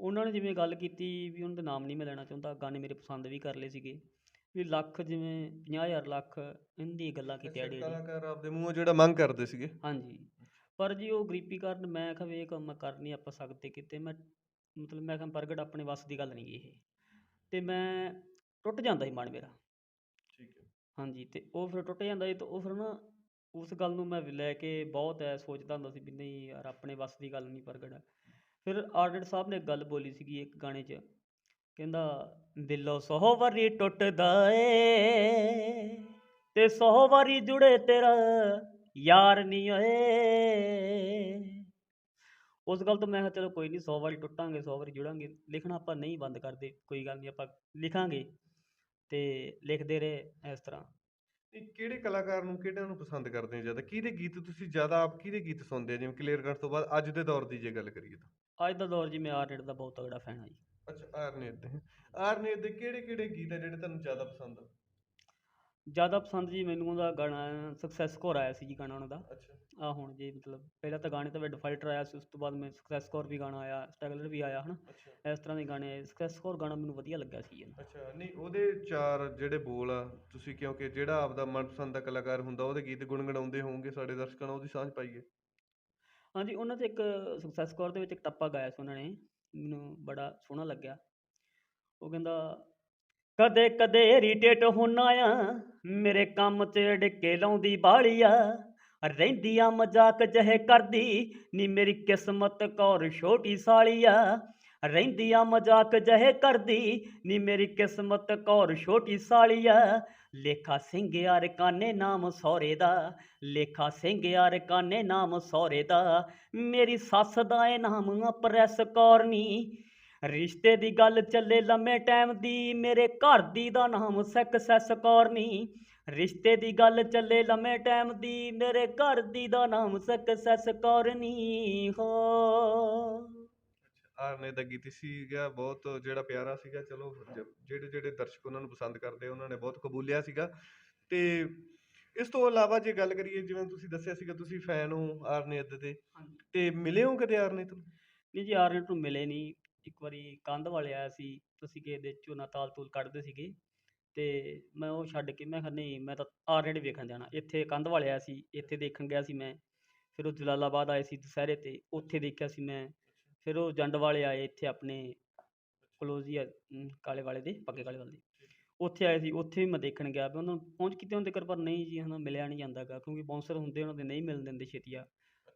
B: ਉਹਨਾਂ ਨੇ ਜਿਵੇਂ ਗੱਲ ਕੀਤੀ ਵੀ ਉਹਨਾਂ ਦਾ ਨਾਮ ਨਹੀਂ ਮੈਂ ਲੈਣਾ ਚਾਹੁੰਦਾ ਗਾਣੇ ਮੇਰੇ ਪਸੰਦ ਵੀ ਕਰ ਲਏ ਸੀਗੇ। ਵੀ ਲੱਖ ਜਿਵੇਂ 50000 ਲੱਖ ਇੰਦੀ ਗੱਲਾਂ ਕੀਤੀਆਂ
A: ਕਲਾਕਾਰ ਆਪਦੇ ਮੂੰਹੋਂ ਜਿਹੜਾ ਮੰਗ ਕਰਦੇ ਸੀਗੇ।
B: ਹਾਂਜੀ। ਪਰ ਜੀ ਉਹ ਗਰੀਬੀ ਕਾਰਨ ਮੈਂ ਕਿਹਾ ਵੀ ਇਹ ਕੰਮ ਮੈਂ ਕਰ ਨਹੀਂ ਆਪਾਂ ਸਕਦੇ ਕਿਤੇ। ਮੈਂ ਮਤਲਬ ਮੈਂ ਕਿਹਾ ਪ੍ਰਗਟ ਆਪਣੇ ਵੱਸ ਦੀ ਗੱਲ ਨਹੀਂ ਇਹ। ਤੇ ਮੈਂ ਟੁੱਟ ਜਾਂਦਾ ਸੀ ਮਨ ਮੇਰਾ।
A: ਠੀਕ ਹੈ।
B: ਹਾਂਜੀ ਤੇ ਉਹ ਫਿਰ ਟੁੱਟ ਜਾਂਦਾ ਸੀ ਤੇ ਉਹ ਫਿਰ ਨਾ ਉਸ ਗੱਲ ਨੂੰ ਮੈਂ ਲੈ ਕੇ ਬਹੁਤ ਐ ਸੋਚਦਾ ਹੁੰਦਾ ਸੀ ਵੀ ਨਹੀਂ ਯਾਰ ਆਪਣੇ ਵੱਸ ਦੀ ਗੱਲ ਨਹੀਂ ਪ੍ਰਗਟ। ਫਿਰ ਆਰਡਰ ਸਾਹਿਬ ਨੇ ਗੱਲ ਬੋਲੀ ਸੀਗੀ ਇੱਕ ਗਾਣੇ 'ਚ। ਕਹਿੰਦਾ ਦਿਲੋਂ ਸੌ ਵਾਰੀ ਟੁੱਟਦਾ ਏ ਤੇ ਸੌ ਵਾਰੀ ਜੁੜੇ ਤੇਰਾ ਯਾਰ ਨਹੀਂ ਓਏ। ਉਸ ਗੱਲ ਤੋਂ ਮੈਂ ਕਿਹਾ ਚਲੋ ਕੋਈ ਨਹੀਂ 100 ਵਾਰੀ ਟੁੱਟਾਂਗੇ 100 ਵਾਰੀ ਜੁੜਾਂਗੇ ਲਿਖਣਾ ਆਪਾਂ ਨਹੀਂ ਬੰਦ ਕਰਦੇ ਕੋਈ ਗੱਲ ਨਹੀਂ ਆਪਾਂ ਲਿਖਾਂਗੇ ਤੇ ਲਿਖਦੇ ਰਹੇ ਇਸ ਤਰ੍ਹਾਂ।
A: ਇਹ ਕਿਹੜੇ ਕਲਾਕਾਰ ਨੂੰ ਕਿਹੜਿਆਂ ਨੂੰ ਪਸੰਦ ਕਰਦੇ ਹੋ ਜ਼ਿਆਦਾ? ਕਿਹਦੇ ਗੀਤ ਤੁਸੀਂ ਜ਼ਿਆਦਾ ਆਪ ਕਿਹਦੇ ਗੀਤ ਸੁਣਦੇ ਹੋ? ਜਿਵੇਂ ਕਲੀਅਰ ਕੱਟ ਤੋਂ ਬਾਅਦ ਅੱਜ ਦੇ ਦੌਰ ਦੀ ਜੇ ਗੱਲ ਕਰੀਏ ਤਾਂ।
B: ਅੱਜ ਦਾ ਦੌਰ ਜੀ ਮੈਂ ਆਰਟ ਦਾ ਬਹੁਤ ਤਗੜਾ ਫੈਨ ਹਾਂ ਜੀ।
A: ਅੱਛਾ ਆਰਨੇਤ ਦੇ। ਆਰਨੇਤ ਦੇ ਕਿਹੜੇ ਕਿਹੜੇ ਗੀਤ ਆ ਜਿਹੜੇ ਤੁਹਾਨੂੰ ਜ਼ਿਆਦਾ ਪਸੰਦ ਆ?
B: ਜ਼ਿਆਦਾ ਪਸੰਦ ਜੀ ਮੈਨੂੰ ਉਹਦਾ ਗਾਣਾ ਸਕਸੈਸ ਕੋਰ ਆਇਆ ਸੀ ਜੀ ਗਾਣਾ ਉਹਨਾਂ ਦਾ।
A: ਅੱਛਾ।
B: ਆ ਹੁਣ ਜੀ ਮਤਲਬ ਪਹਿਲਾਂ ਤਾਂ ਗਾਣੇ ਤਾਂ ਵੈਡ ਫਾਈਟਰ ਆਇਆ ਸੀ ਉਸ ਤੋਂ ਬਾਅਦ ਮੈਂ ਸਕਸੈਸ ਕੋਰ ਵੀ ਗਾਣਾ ਆਇਆ ਸਟਰਗਲਰ ਵੀ ਆਇਆ ਹਨਾ।
A: ਅੱਛਾ।
B: ਇਸ ਤਰ੍ਹਾਂ ਦੇ ਗਾਣੇ ਆਏ ਸਕਸੈਸ ਕੋਰ ਗਾਣਾ ਮੈਨੂੰ ਵਧੀਆ ਲੱਗਾ ਸੀ ਜੀ
A: ਅੱਛਾ ਨਹੀਂ ਉਹਦੇ ਚਾਰ ਜਿਹੜੇ ਬੋਲ ਆ ਤੁਸੀਂ ਕਿਉਂਕਿ ਜਿਹੜਾ ਆਪਦਾ ਮਨਪਸੰਦ ਦਾ ਕਲਾਕਾਰ ਹੁੰਦਾ ਉਹਦੇ ਗੀਤ ਗੁੰਗਣਾਉਂਦੇ ਹੋਵੋਗੇ ਸਾਡੇ ਦਰਸ਼ਕਾਂ ਨੂੰ ਉਹਦੀ ਸਾਂਝ ਪਾਈਏ।
B: ਹਾਂਜੀ ਉਹਨਾਂ 'ਚ ਇੱਕ ਸਕਸੈਸ ਕੋਰ ਦੇ ਵਿੱਚ ਇੱਕ ਟੱਪਾ ਗਾਇਆ ਸੀ ਉਹਨਾਂ ਨੇ ਮੈਨੂੰ ਬੜਾ ਸੋਹਣਾ ਲੱਗਿਆ। ਉਹ ਕਹਿੰਦਾ ਕਦੇ ਕਦੇ ਇਰੀਟੇਟ ਹੁੰਨਾ ਆ। ਮੇਰੇ ਕੰਮ 'ਚ ਡਿੱਕੇ ਲਾਉਂਦੀ ਬਾਲੀਆ ਰਹਿੰਦੀ ਆ ਮਜ਼ਾਕ ਜਹੇ ਕਰਦੀ, ਨੀ ਮੇਰੀ ਕਿਸਮਤ ਕੌਰ ਛੋਟੀ ਸਾਲੀ ਆ। ਰਹਿੰਦੀ ਆ ਮਜ਼ਾਕ ਜਹੇ ਕਰਦੀ, ਨੀ ਮੇਰੀ ਕਿਸਮਤ ਕੌਰ ਛੋਟੀ ਸਾਲੀ ਆ। ਲੇਖਾ ਸਿੰਘ ਯਾਰ ਕਾਨੇ ਨਾਮ ਸਹੁਰੇ ਦਾ। ਲੇਖਾ ਸਿੰਘ ਯਾਰ ਕਾਨੇ ਨਾਮ ਸਹੁਰੇ ਦਾ। ਮੇਰੀ ਸੱਸ ਦਾ ਏ ਨਾਮ ਆ ਪ੍ਰੈਸ ਕੌਰਨੀ ਰਿਸ਼ਤੇ ਦੀ ਗੱਲ ਚੱਲੇ ਲੰਮੇ ਟਾਈਮ ਦੀ ਮੇਰੇ ਘਰ ਦੀ ਦਾ ਨਾਮ ਸਕਸੈਸ ਕੌਰਨੀ ਰਿਸ਼ਤੇ ਦੀ ਗੱਲ ਚੱਲੇ ਲੰਮੇ ਟਾਈਮ ਦੀ ਮੇਰੇ ਘਰ ਦੀ ਦਾ ਨਾਮ ਸਕਸੈਸ ਕੌਰਨੀ ਹੋ।
A: ਆਰਨੇ ਦਾ ਗੀਤ ਸੀਗਾ ਬਹੁਤ ਜਿਹੜਾ ਪਿਆਰਾ ਸੀਗਾ ਚਲੋ ਜ- ਜਿਹੜੇ ਜਿਹੜੇ ਦਰਸ਼ਕ ਉਹਨਾਂ ਨੂੰ ਪਸੰਦ ਕਰਦੇ ਉਹਨਾਂ ਨੇ ਬਹੁਤ ਕਬੂਲਿਆ ਸੀਗਾ। ਤੇ ਇਸ ਤੋਂ ਇਲਾਵਾ ਜੇ ਗੱਲ ਕਰੀਏ ਜਿਵੇਂ ਤੁਸੀਂ ਦੱਸਿਆ ਸੀਗਾ ਤੁਸੀਂ ਫੈਨ ਹੋ ਆਰਨੇਤ ਦੇ।
B: ਹਾਂਜੀ।
A: ਤੇ ਮਿਲੇ ਹੋ ਕਦੇ ਆਰਨੇਤ ਨੂੰ?
B: ਨਹੀਂ ਜੀ ਆਰਨਟ ਨੂੰ ਮਿਲੇ ਨਹੀਂ ਇੱਕ ਵਾਰੀ ਕੰਧ ਵਾਲੇ ਆਇਆ ਸੀ, ਤੁਸੀਂ ਕਿਸੇ ਦੇ ਝੋਨਾ ਤਾਲ ਤੂਲ ਕੱਢਦੇ ਸੀਗੇ ਤੇ ਮੈਂ ਉਹ ਛੱਡ ਕੇ ਮੈਂ ਕਿਹਾ ਨਹੀਂ, ਮੈਂ ਤਾਂ ਆਰ ਰੇਡ ਵੇਖਣ ਜਾਣਾ। ਇੱਥੇ ਕੰਧ ਵਾਲੇ ਆਇਆ ਸੀ, ਇੱਥੇ ਦੇਖਣ ਗਿਆ ਸੀ ਮੈਂ। ਫਿਰ ਉਹ ਜਲਾਲਾਬਾਦ ਆਏ ਸੀ ਦੁਸਹਿਰੇ ਤੇ, ਉੱਥੇ ਦੇਖਿਆ ਸੀ ਮੈਂ। ਫਿਰ ਉਹ ਜੰਡ ਵਾਲੇ ਆਏ ਇੱਥੇ ਆਪਣੇ ਕਲੋਜ਼ ਕਾਲੇ ਵਾਲੇ ਦੇ, ਪੱਕੇ ਕਾਲੇ ਵਾਲੇ ਦੇ। ਉੱਥੇ ਆਏ ਸੀ, ਉੱਥੇ ਵੀ ਮੈਂ ਦੇਖਣ ਗਿਆ। ਵੀ ਉਹਨਾਂ ਨੂੰ, ਪਹੁੰਚ ਕਿਤੇ ਹੁੰਦੇ ਕਰ ਪਰ ਨਹੀਂ ਜੀ, ਹਨਾ, ਮਿਲਿਆ ਨਹੀਂ ਜਾਂਦਾਗਾ ਕਿਉਂਕਿ ਬਾਉਂਸਰ ਹੁੰਦੇ, ਉਹਨਾਂ ਦੇ ਨਹੀਂ ਮਿਲਣ ਦਿੰਦੇ ਛੇਤੀ ਆ।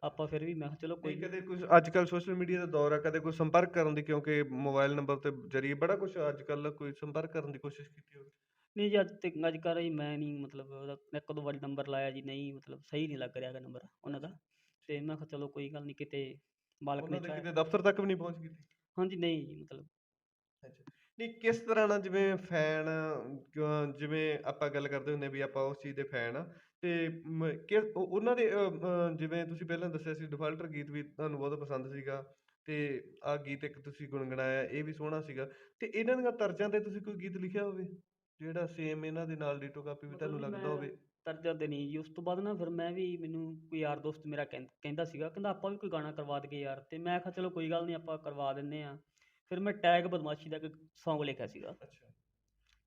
B: ਆਪਾਂ ਫਿਰ ਵੀ ਮੈਂ ਕਿਹਾ ਚਲੋ
A: ਕੋਈ ਕਦੇ ਕੁਝ ਅੱਜ ਕੱਲ ਸੋਸ਼ਲ ਮੀਡੀਆ ਦਾ ਦੌਰ ਆ ਕਦੇ ਕੋਈ ਸੰਪਰਕ ਕਰਨ ਦੀ ਕਿਉਂਕਿ ਮੋਬਾਈਲ ਨੰਬਰ ਤੇ ਜਰੀਏ ਬੜਾ ਕੁਝ ਅੱਜ ਕੱਲ ਕੋਈ ਸੰਪਰਕ ਕਰਨ ਦੀ ਕੋਸ਼ਿਸ਼ ਕੀਤੀ ਹੋਵੇ।
B: ਨਹੀਂ ਜੀ ਅੱਜ ਤੱਕ ਅੱਜ ਕੱਲ੍ਹ ਹੀ ਮੈਂ ਨਹੀਂ ਮਤਲਬ ਉਹਦਾ ਇੱਕ ਦੋ ਵਾਰੀ ਨੰਬਰ ਲਾਇਆ ਜੀ ਨਹੀਂ ਮਤਲਬ ਸਹੀ ਨਹੀਂ ਲੱਗ ਰਿਹਾ ਹੈਗਾ ਨੰਬਰ ਉਹਨਾਂ ਦਾ। ਤੇ ਮੈਂ ਕਿਹਾ ਚਲੋ ਕੋਈ ਗੱਲ ਨਹੀਂ ਕਿਤੇ ਮਾਲਕ ਨੇ
A: ਉਹਨਾਂ ਦੇ
B: ਚਾਹਿਆ
A: ਕਿਤੇ ਦਫ਼ਤਰ ਤੱਕ ਵੀ ਨਹੀਂ ਪਹੁੰਚ ਕੀਤੀ?
B: ਹਾਂਜੀ ਨਹੀਂ ਜੀ ਮਤਲਬ
A: ਨਹੀਂ ਕਿਸ ਤਰ੍ਹਾਂ ਨਾਲ ਜਿਵੇਂ ਫੈਨ ਜਿਵੇਂ ਆਪਾਂ ਗੱਲ ਕਰਦੇ ਹੁੰਦੇ ਵੀ ਆਪਾਂ ਉਸ ਚੀਜ਼ ਦੇ ਫੈਨ ਆ ਤੇ ਮ- ਕਿ ਉਹ- ਉਹਨਾਂ ਦੇ ਅ, ਅ, ਜਿਵੇਂ ਤੁਸੀਂ ਪਹਿਲਾਂ ਦੱਸਿਆ ਸੀ ਡਿਫਾਲਟਰ ਗੀਤ ਵੀ ਤੁਹਾਨੂੰ ਬਹੁਤ ਪਸੰਦ ਸੀਗਾ ਤੇ ਆਹ ਗੀਤ ਇੱਕ ਤੁਸੀਂ ਗੁਣਗੁਣਾਇਆ ਇਹ ਵੀ ਸੋਹਣਾ ਸੀਗਾ ਤੇ ਇਹਨਾਂ ਦੀਆਂ ਤਰਜ਼ਾਂ ਤੇ ਤੁਸੀਂ ਕੋਈ ਗੀਤ ਲਿਖਿਆ ਹੋਵੇ? ਜਿਹੜਾ ਸੇਮ ਇਹਨਾਂ ਦੇ ਨਾਲ ਡਿਟੋ ਕਾਪੀ ਵੀ ਤੁਹਾਨੂੰ
B: ਮਤਲਬ
A: ਲੱਗਦਾ
B: ਮੈਂ-
A: ਹੋਵੇ?
B: ਤਰਜਾ ਤੇ ਨਹੀਂ ਜੀ ਉਸ ਤੋਂ ਬਾਅਦ ਨਾ ਫਿਰ ਮੈਂ ਵੀ ਮੈਨੂੰ ਕੋਈ ਯਾਰ ਦੋਸਤ ਮੇਰਾ ਕਹਿੰ- ਕਹਿੰਦਾ ਸੀਗਾ ਕਹਿੰਦਾ ਆਪਾਂ ਵੀ ਕੋਈ ਗਾਣਾ ਕਰਵਾ ਦਈਏ ਯਾਰ ਤੇ ਮੈਂ ਕਿਹਾ ਚਲੋ ਕੋਈ ਗੱਲ ਨਹੀਂ ਆਪਾਂ ਕਰਵਾ ਦਿੰਨੇ ਆ ਫਿਰ ਮੈਂ ਟੈਗ ਬਦਮਾਸ਼ੀ ਦਾ ਇੱਕ Song ਲਿਖਿਆ ਸੀਗਾ।
A: ਅੱਛਾ।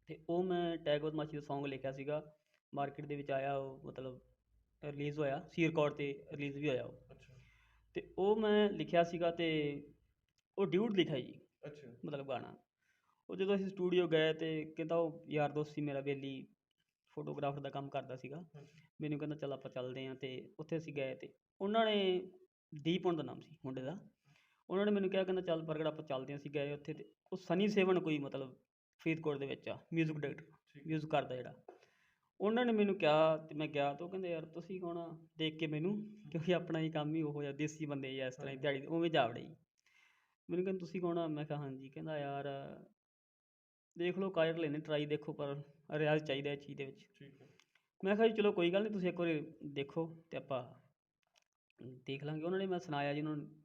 B: ਤੇ ਉਹ ਮੈਂ ਟੈਗ ਬਦਮਾਸ਼ੀ ਦਾ Song ਲਿਖਿਆ ਸੀਗਾ। ਮਾਰਕੀਟ ਦੇ ਵਿੱਚ ਆਇਆ ਉਹ ਮਤਲਬ ਰਿਲੀਜ਼ ਹੋਇਆ ਸੀ ਰਿਕਾਰਡ ਤੇ ਰਿਲੀਜ਼ ਵੀ ਹੋਇਆ ਉਹ।
A: ਅੱਛਾ।
B: ਤੇ ਉਹ ਮੈਂ ਲਿਖਿਆ ਸੀਗਾ ਤੇ ਉਹ ਡਿਊਟ ਲਿਖਿਆ ਜੀ।
A: ਅੱਛਾ।
B: ਮਤਲਬ ਗਾਣਾ। ਉਹ ਜਦੋਂ ਅਸੀਂ ਸਟੂਡੀਓ ਗਏ ਤੇ ਕਹਿੰਦਾ ਉਹ ਯਾਰ ਦੋਸਤ ਸੀ ਮੇਰਾ ਬੇਲੀ ਫੋਟੋਗ੍ਰਾਫਰ ਦਾ ਕੰਮ ਕਰਦਾ ਸੀਗਾ। ਮੈਨੂੰ ਕਹਿੰਦਾ ਚੱਲ ਆਪਾਂ ਚੱਲਦੇ ਆਂ ਤੇ ਉੱਥੇ ਅਸੀਂ ਗਏ ਤੇ ਉਹਨਾਂ ਨੇ ਦੀਪ ਹੁਣ ਦਾ ਨਾਮ ਸੀ ਮੁੰਡੇ ਦਾ। ਉਹਨਾਂ ਨੇ ਮੈਨੂੰ ਕਿਹਾ ਕਹਿੰਦਾ ਚੱਲ ਪ੍ਰਗਟ ਆਪਾਂ ਚੱਲਦੇ ਆਂ ਅਸੀਂ ਗਏ ਉੱਥੇ ਤੇ ਉਹ ਸਨੀ ਸੇਵਨ ਕੋਈ ਮਤਲਬ ਫਰੀਦਕੋਟ ਦੇ ਵਿੱਚ ਆ 뮤직 ਡਾਇਰੈਕਟਰ
A: ਠੀਕ
B: ਮਿਊਜ਼ਿਕ ਕਰਦਾ ਜਿਹੜਾ। ਉਹਨਾਂ ਨੇ ਮੈਨੂੰ ਕਿਹਾ ਤੇ ਮੈਂ ਗਿਆ ਤੇ ਉਹ ਕਹਿੰਦੇ ਯਾਰ ਤੁਸੀਂ ਕੌਣ ਆ? ਦੇਖ ਕੇ ਮੈਨੂੰ ਕਿਉਂਕਿ ਆਪਣਾ ਹੀ ਕੰਮ ਹੀ ਉਹ ਆ ਦੇਸੀ ਬੰਦੇ ਹੀ ਆ ਇਸ ਤਰ੍ਹਾਂ ਹੀ। ਦਿਹਾੜੀ ਉਵੇਂ ਜਾ ਵੜੇ ਜੀ ਮੈਨੂੰ ਕਹਿੰਦੇ ਤੁਸੀਂ ਕੌਣ ਆ? ਮੈਂ ਕਿਹਾ ਹਾਂਜੀ ਕਹਿੰਦਾ ਯਾਰ ਦੇਖ ਲਓ ਕਰ ਲੈਨੇ ਟਰਾਈ ਦੇਖੋ ਪਰ ਰਿਆਜ਼ ਚਾਹੀਦਾ ਇਹ ਚੀਜ਼ ਦੇ ਵਿੱਚ।
A: ਠੀਕ ਹੈ।
B: ਮੈਂ ਕਿਹਾ ਜੀ ਚਲੋ ਕੋਈ ਗੱਲ ਨਹੀਂ ਤੁਸੀਂ ਇੱਕ ਵਾਰੀ ਦੇਖੋ ਤੇ ਆਪਾਂ ਦੇਖ ਲਾਂਗੇ। ਉਹਨਾਂ ਨੇ ਮੈਂ ਸੁਣਾਇਆ ਜੀ ਉਹਨਾਂ ਨੂੰ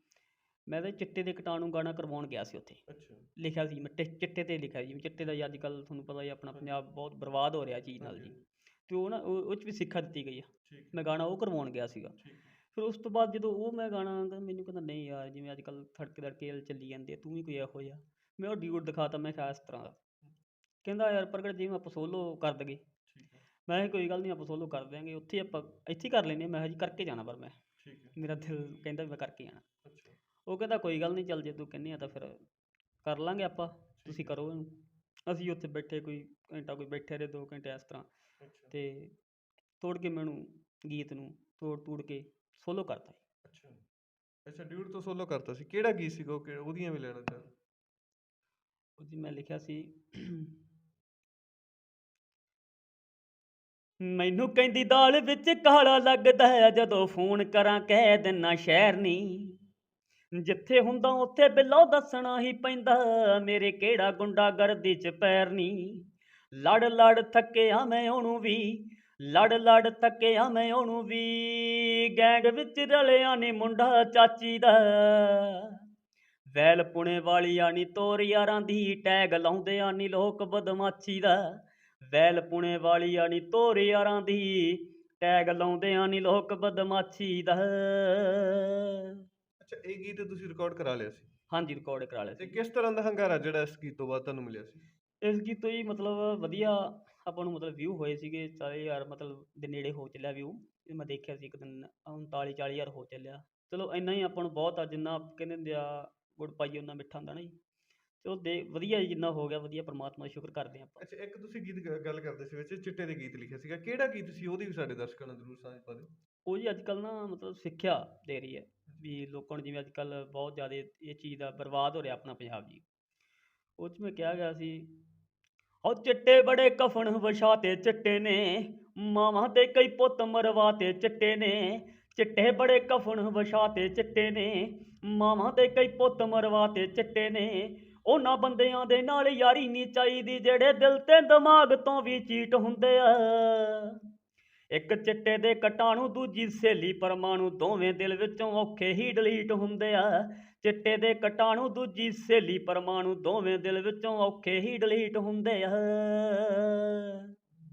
B: ਮੈਂ ਤਾਂ ਚਿੱਟੇ ਦੇ ਕਟਾਣੂ ਗਾਣਾ ਕਰਵਾਉਣ ਗਿਆ ਸੀ ਉੱਥੇ।
A: ਅੱਛਾ।
B: ਲਿਖਿਆ ਸੀ ਮੈਂ ਟਿ- ਚਿੱਟੇ ਤੇ ਲਿਖਿਆ ਜੀ ਚਿੱਟੇ ਦਾ ਅੱਜ ਕੱਲ ਤੁਹਾਨੂੰ ਪਤਾ ਹੀ ਆ, ਆਪਣਾ ਪੰਜਾਬ ਬਹੁਤ ਬਰਬਾਦ ਹੋ ਰਿਹਾ ਚੀਜ਼ ਨਾਲ ਜੀ। ਤੇ ਉਹ ਨਾ ਉਹ ਉਹ 'ਚ ਵੀ ਸਿੱਖਿਆ ਦਿੱਤੀ ਗਈ ਆ।
A: ਠੀਕ
B: ਮੈਂ ਗਾਣਾ ਉਹ ਕਰਵਾਉਣ ਗਿਆ ਸੀਗਾ।
A: ਠੀਕ
B: ਫਿਰ ਉਸ ਤੋਂ ਬਾਅਦ ਜਦੋਂ ਉਹ ਮੈਂ ਗਾਣਾ ਤਾਂ ਮੈਨੂੰ ਕਹਿੰਦਾ ਨਹੀਂ ਯਾਰ ਜਿਵੇਂ ਅੱਜ ਕੱਲ ਥੜਕੇ ਧੜਕੇ ਵਾਲੇ ਚੱਲੀ ਜਾਂਦੇ ਆ ਤੂੰ ਵੀ ਕੋਈ ਇਹੋ ਜਿਹਾ? ਮੈਂ ਉਹ ਡਿਊਟ ਦਿਖਾਤਾ ਮੈਂ ਕਿਹਾ ਇਸ ਤਰ੍ਹਾਂ ਦਾ। ਕਹਿੰਦਾ ਯਾਰ ਪ੍ਰਗਟ ਜਿਵੇਂ ਆਪਾਂ ਸੋਲੋ ਕਰ ਦਗੇ
A: ਠੀਕ ਹੈ।
B: ਮੈਂ ਕਿਹਾ ਕੋਈ ਗੱਲ ਨਹੀਂ ਆਪਾਂ ਸੋਲੋ ਕਰ ਦਿਆਂਗੇ। ਉੱਥੇ ਆਪਾਂ ਇੱਥੇ ਹੀ ਕਰ ਲੈਂਦੇ ਹਾਂ ਮੈਂ ਕਿਹਾ ਜੀ ਕਰਕੇ ਜਾਣਾ ਪਰ ਮੈਂ।
A: ਠੀਕ ਹੈ।
B: ਮੇਰਾ ਦਿਲ ਕਹਿੰਦਾ ਵੀ ਮੈਂ ਕਰਕੇ ਜਾਣਾ
A: ਅੱਛਾ।
B: ਉਹ ਕਹਿੰਦਾ ਕੋਈ ਗੱਲ ਨਹੀਂ ਚੱਲ ਜੇ ਤੂੰ ਕਹਿੰਦੀ ਆ ਤਾਂ ਫਿਰ ਕਰ ਲਾਂਗੇ ਆਪਾਂ ਤੁਸੀਂ ਕਰੋ ਇਹਨੂੰ। ਅਸੀਂ ਉੱਥੇ ਬੈਠੇ ਕੋਈ ਘੰਟਾ ਕੋਈ ਬੈਠੇ ਰਹੇ ਦੋ ਘੰਟੇ ਇਸ ਤਰ੍ਹਾਂ। ਤੇ ਤੋੜ ਕੇ ਮੈਨੂੰ ਗੀਤ ਨੂੰ ਤੋੜ ਤੂੜ ਕੇ ਸੋਲੋ ਕਰਤਾ।
A: ਅੱਛਾ। ਅੱਛਾ ਡਿਊਟ ਤੋਂ ਸੋਲੋ ਕਰਤਾ ਸੀ। ਕਿਹੜਾ ਗੀਤ ਸੀਗਾ ਉਹ? ਕਿ- ਉਹਦੀਆਂ ਵੀ ਲੈਣਾ ਚਾਹ
B: ਉਹ ਜੀ ਮੈਂ ਲਿਖਿਆ ਸੀ ਮੈਨੂੰ ਕਹਿੰਦੀ ਦਾਲ ਵਿੱਚ ਕਾਲਾ ਲੱਗਦਾ ਹੈ ਜਦੋਂ ਫੋਨ ਕਰਾਂ ਕਹਿ ਦਿਨਾ ਸ਼ਹਿਰ ਨਹੀਂ ਜਿੱਥੇ ਹੁੰਦਾ ਉੱਥੇ ਬਿੱਲੋ ਦੱਸਣਾ ਹੀ ਪੈਂਦਾ, ਮੇਰੇ ਕਿਹੜਾ ਗੁੰਡਾ ਗਰਦੀ ਚ ਪੈਰ ਨਹੀਂ ਲੜ ਲੜ ਥੱਕਿਆ ਮੈਂ ਉਹਨੂੰ ਵੀ, ਲੜ ਲੜ ਥੱਕਿਆ ਮੈਂ ਉਹਨੂੰ ਵੀ। ਗੈਂਗ ਵਿੱਚ ਰਲਿਆ ਨੀ ਮੁੰਡਾ ਚਾਚੀ ਦਾ। ਵੈਲ ਪੁਣੇ ਵਾਲੀਆਂ ਨੀ ਤੋਰ ਯਾਰਾਂ ਦੀ, ਟੈਗ ਲਾਉਂਦੇ ਆ ਨੀ ਲੋਕ ਬਦਮਾਸ਼ੀ ਦਾ। ਵੈਲ ਪੁਣੇ ਵਾਲੀਆਂ ਨੀ ਤੋਰ ਯਾਰਾਂ ਦੀ, ਟੈਗ ਲਾਉਂਦੇ ਆ ਨੀ ਲੋਕ ਬਦਮਾਚੀ ਦਾ।
A: ਅੱਛਾ ਇਹ ਗੀਤ ਤੁਸੀਂ ਰਿਕਾਰਡ ਕਰਾ ਲਿਆ ਸੀ?
B: ਹਾਂਜੀ ਰਿਕਾਰਡ ਕਰਾ ਲਿਆ
A: ਤੇ
B: ਸੀ।
A: ਕਿਸ ਤਰ੍ਹਾਂ ਦਾ ਹੰਗਾਰਾ ਜਿਹੜਾ ਇਸ ਗੀਤ ਤੋਂ ਬਾਅਦ ਤੁਹਾਨੂੰ ਮਿਲਿਆ ਸੀ?
B: ਇਸ ਗੀਤ ਤੋਂ ਹੀ ਮਤਲਬ ਵਧੀਆ ਆਪਾਂ ਨੂੰ ਮਤਲਬ ਵਿਊ ਹੋਏ ਸੀਗੇ ਚਾਲੀ ਹਜ਼ਾਰ ਮਤਲਬ ਦੇ ਨੇੜੇ ਹੋ ਚੱਲਿਆ ਵਿਊ ਇਹ ਮੈਂ ਦੇਖਿਆ ਸੀ ਇੱਕ ਦਿਨ 39 40 ਹਜ਼ਾਰ ਹੋ ਚੱਲਿਆ। ਚਲੋ ਇੰਨਾ ਹੀ ਆਪਾਂ ਨੂੰ ਬਹੁਤ ਆ ਜਿੰਨਾ ਕਹਿੰਦੇ ਹੁੰਦੇ ਆ ਗੁੜ ਪਾਈਏ ਉਹਨਾਂ ਮਿੱਠਾ ਹੁੰਦਾ ਨਾ ਜੀ। ਚਲੋ ਦੇ ਵਧੀਆ ਜੀ ਜਿੰਨਾ ਹੋ ਗਿਆ ਵਧੀਆ ਪਰਮਾਤਮਾ ਦਾ ਸ਼ੁਕਰ ਕਰਦੇ ਆਪਾਂ।
A: ਅੱਛਾ ਇੱਕ ਤੁਸੀਂ ਗੀਤ ਗ- ਗੱਲ ਕਰਦੇ ਸੀ ਵਿੱਚ ਚਿੱਟੇ ਦੇ ਗੀਤ ਲਿਖਿਆ ਸੀਗਾ। ਕਿਹੜਾ ਗੀਤ ਸੀ? ਉਹਦੀ ਵੀ ਸਾਡੇ ਦਰਸ਼ਕਾਂ ਨੂੰ ਜ਼ਰੂਰ ਸਾਂਝ ਪਾ ਦਿਓ।
B: ਉਹ ਜੀ ਅੱਜ ਕੱਲ੍ਹ ਨਾ ਮਤਲਬ ਸਿੱਖਿਆ ਦੇ ਰਹੀ ਹੈ। ਵੀ ਲੋਕਾਂ ਨੂੰ ਜਿਵੇਂ ਅੱਜ ਕੱਲ੍ਹ ਬਹੁਤ ਜ਼ਿਆਦਾ ਇਹ ਚੀਜ਼ ਦਾ ਬਰਬਾਦ ਹੋ ਰਿਹਾ ਆਪਣਾ ਪੰਜਾਬ ਜੀ। ਉਹ 'ਚ ਮੈਂ ਕਿਹਾ ਗਿਆ ਸੀ ਉਹ ਚਿੱਟੇ ਬੜੇ ਕਫਨ ਵਿਛਾਤੇ ਚਿੱਟੇ ਨੇ, ਮਾਵਾਂ ਦੇ ਕਈ ਪੁੱਤ ਮਰਵਾਤੇ ਚਿੱਟੇ ਨੇ, ਚਿੱਟੇ ਬੜੇ ਕਫਨ ਵਿਛਾਤੇ ਚਿੱਟੇ ਨੇ, ਮਾਵਾਂ ਦੇ ਕਈ ਪੁੱਤ ਮਰਵਾਤੇ ਚਿੱਟੇ ਨੇ, ਉਹਨਾਂ ਬੰਦਿਆਂ ਦੇ ਨਾਲ ਯਾਰੀ ਨਹੀਂ ਚਾਹੀਦੀ, ਜਿਹੜੇ ਦਿਲ ਤੇ ਦਿਮਾਗ ਤੋਂ ਵੀ ਚੀਟ ਹੁੰਦੇ ਆ। ਇੱਕ ਚਿੱਟੇ ਦੇ ਕਟਾਣੂ ਦੂਜੀ ਸਹੇਲੀ ਪਰਮਾਣੂ ਦੋਵੇਂ ਦਿਲ ਵਿੱਚੋਂ ਔਖੇ ਹੀ ਡਿਲੀਟ ਹੁੰਦੇ ਆ। ਚਿੱਟੇ ਦੇ ਕਟਾਣੂ ਦੂਜੀ ਸਹੇਲੀ ਪਰਮਾਣੂ ਦੋਵੇਂ ਦਿਲ ਵਿੱਚੋਂ ਔਖੇ ਹੀ ਡਿਲੀਟ ਹੁੰਦੇ ਆ।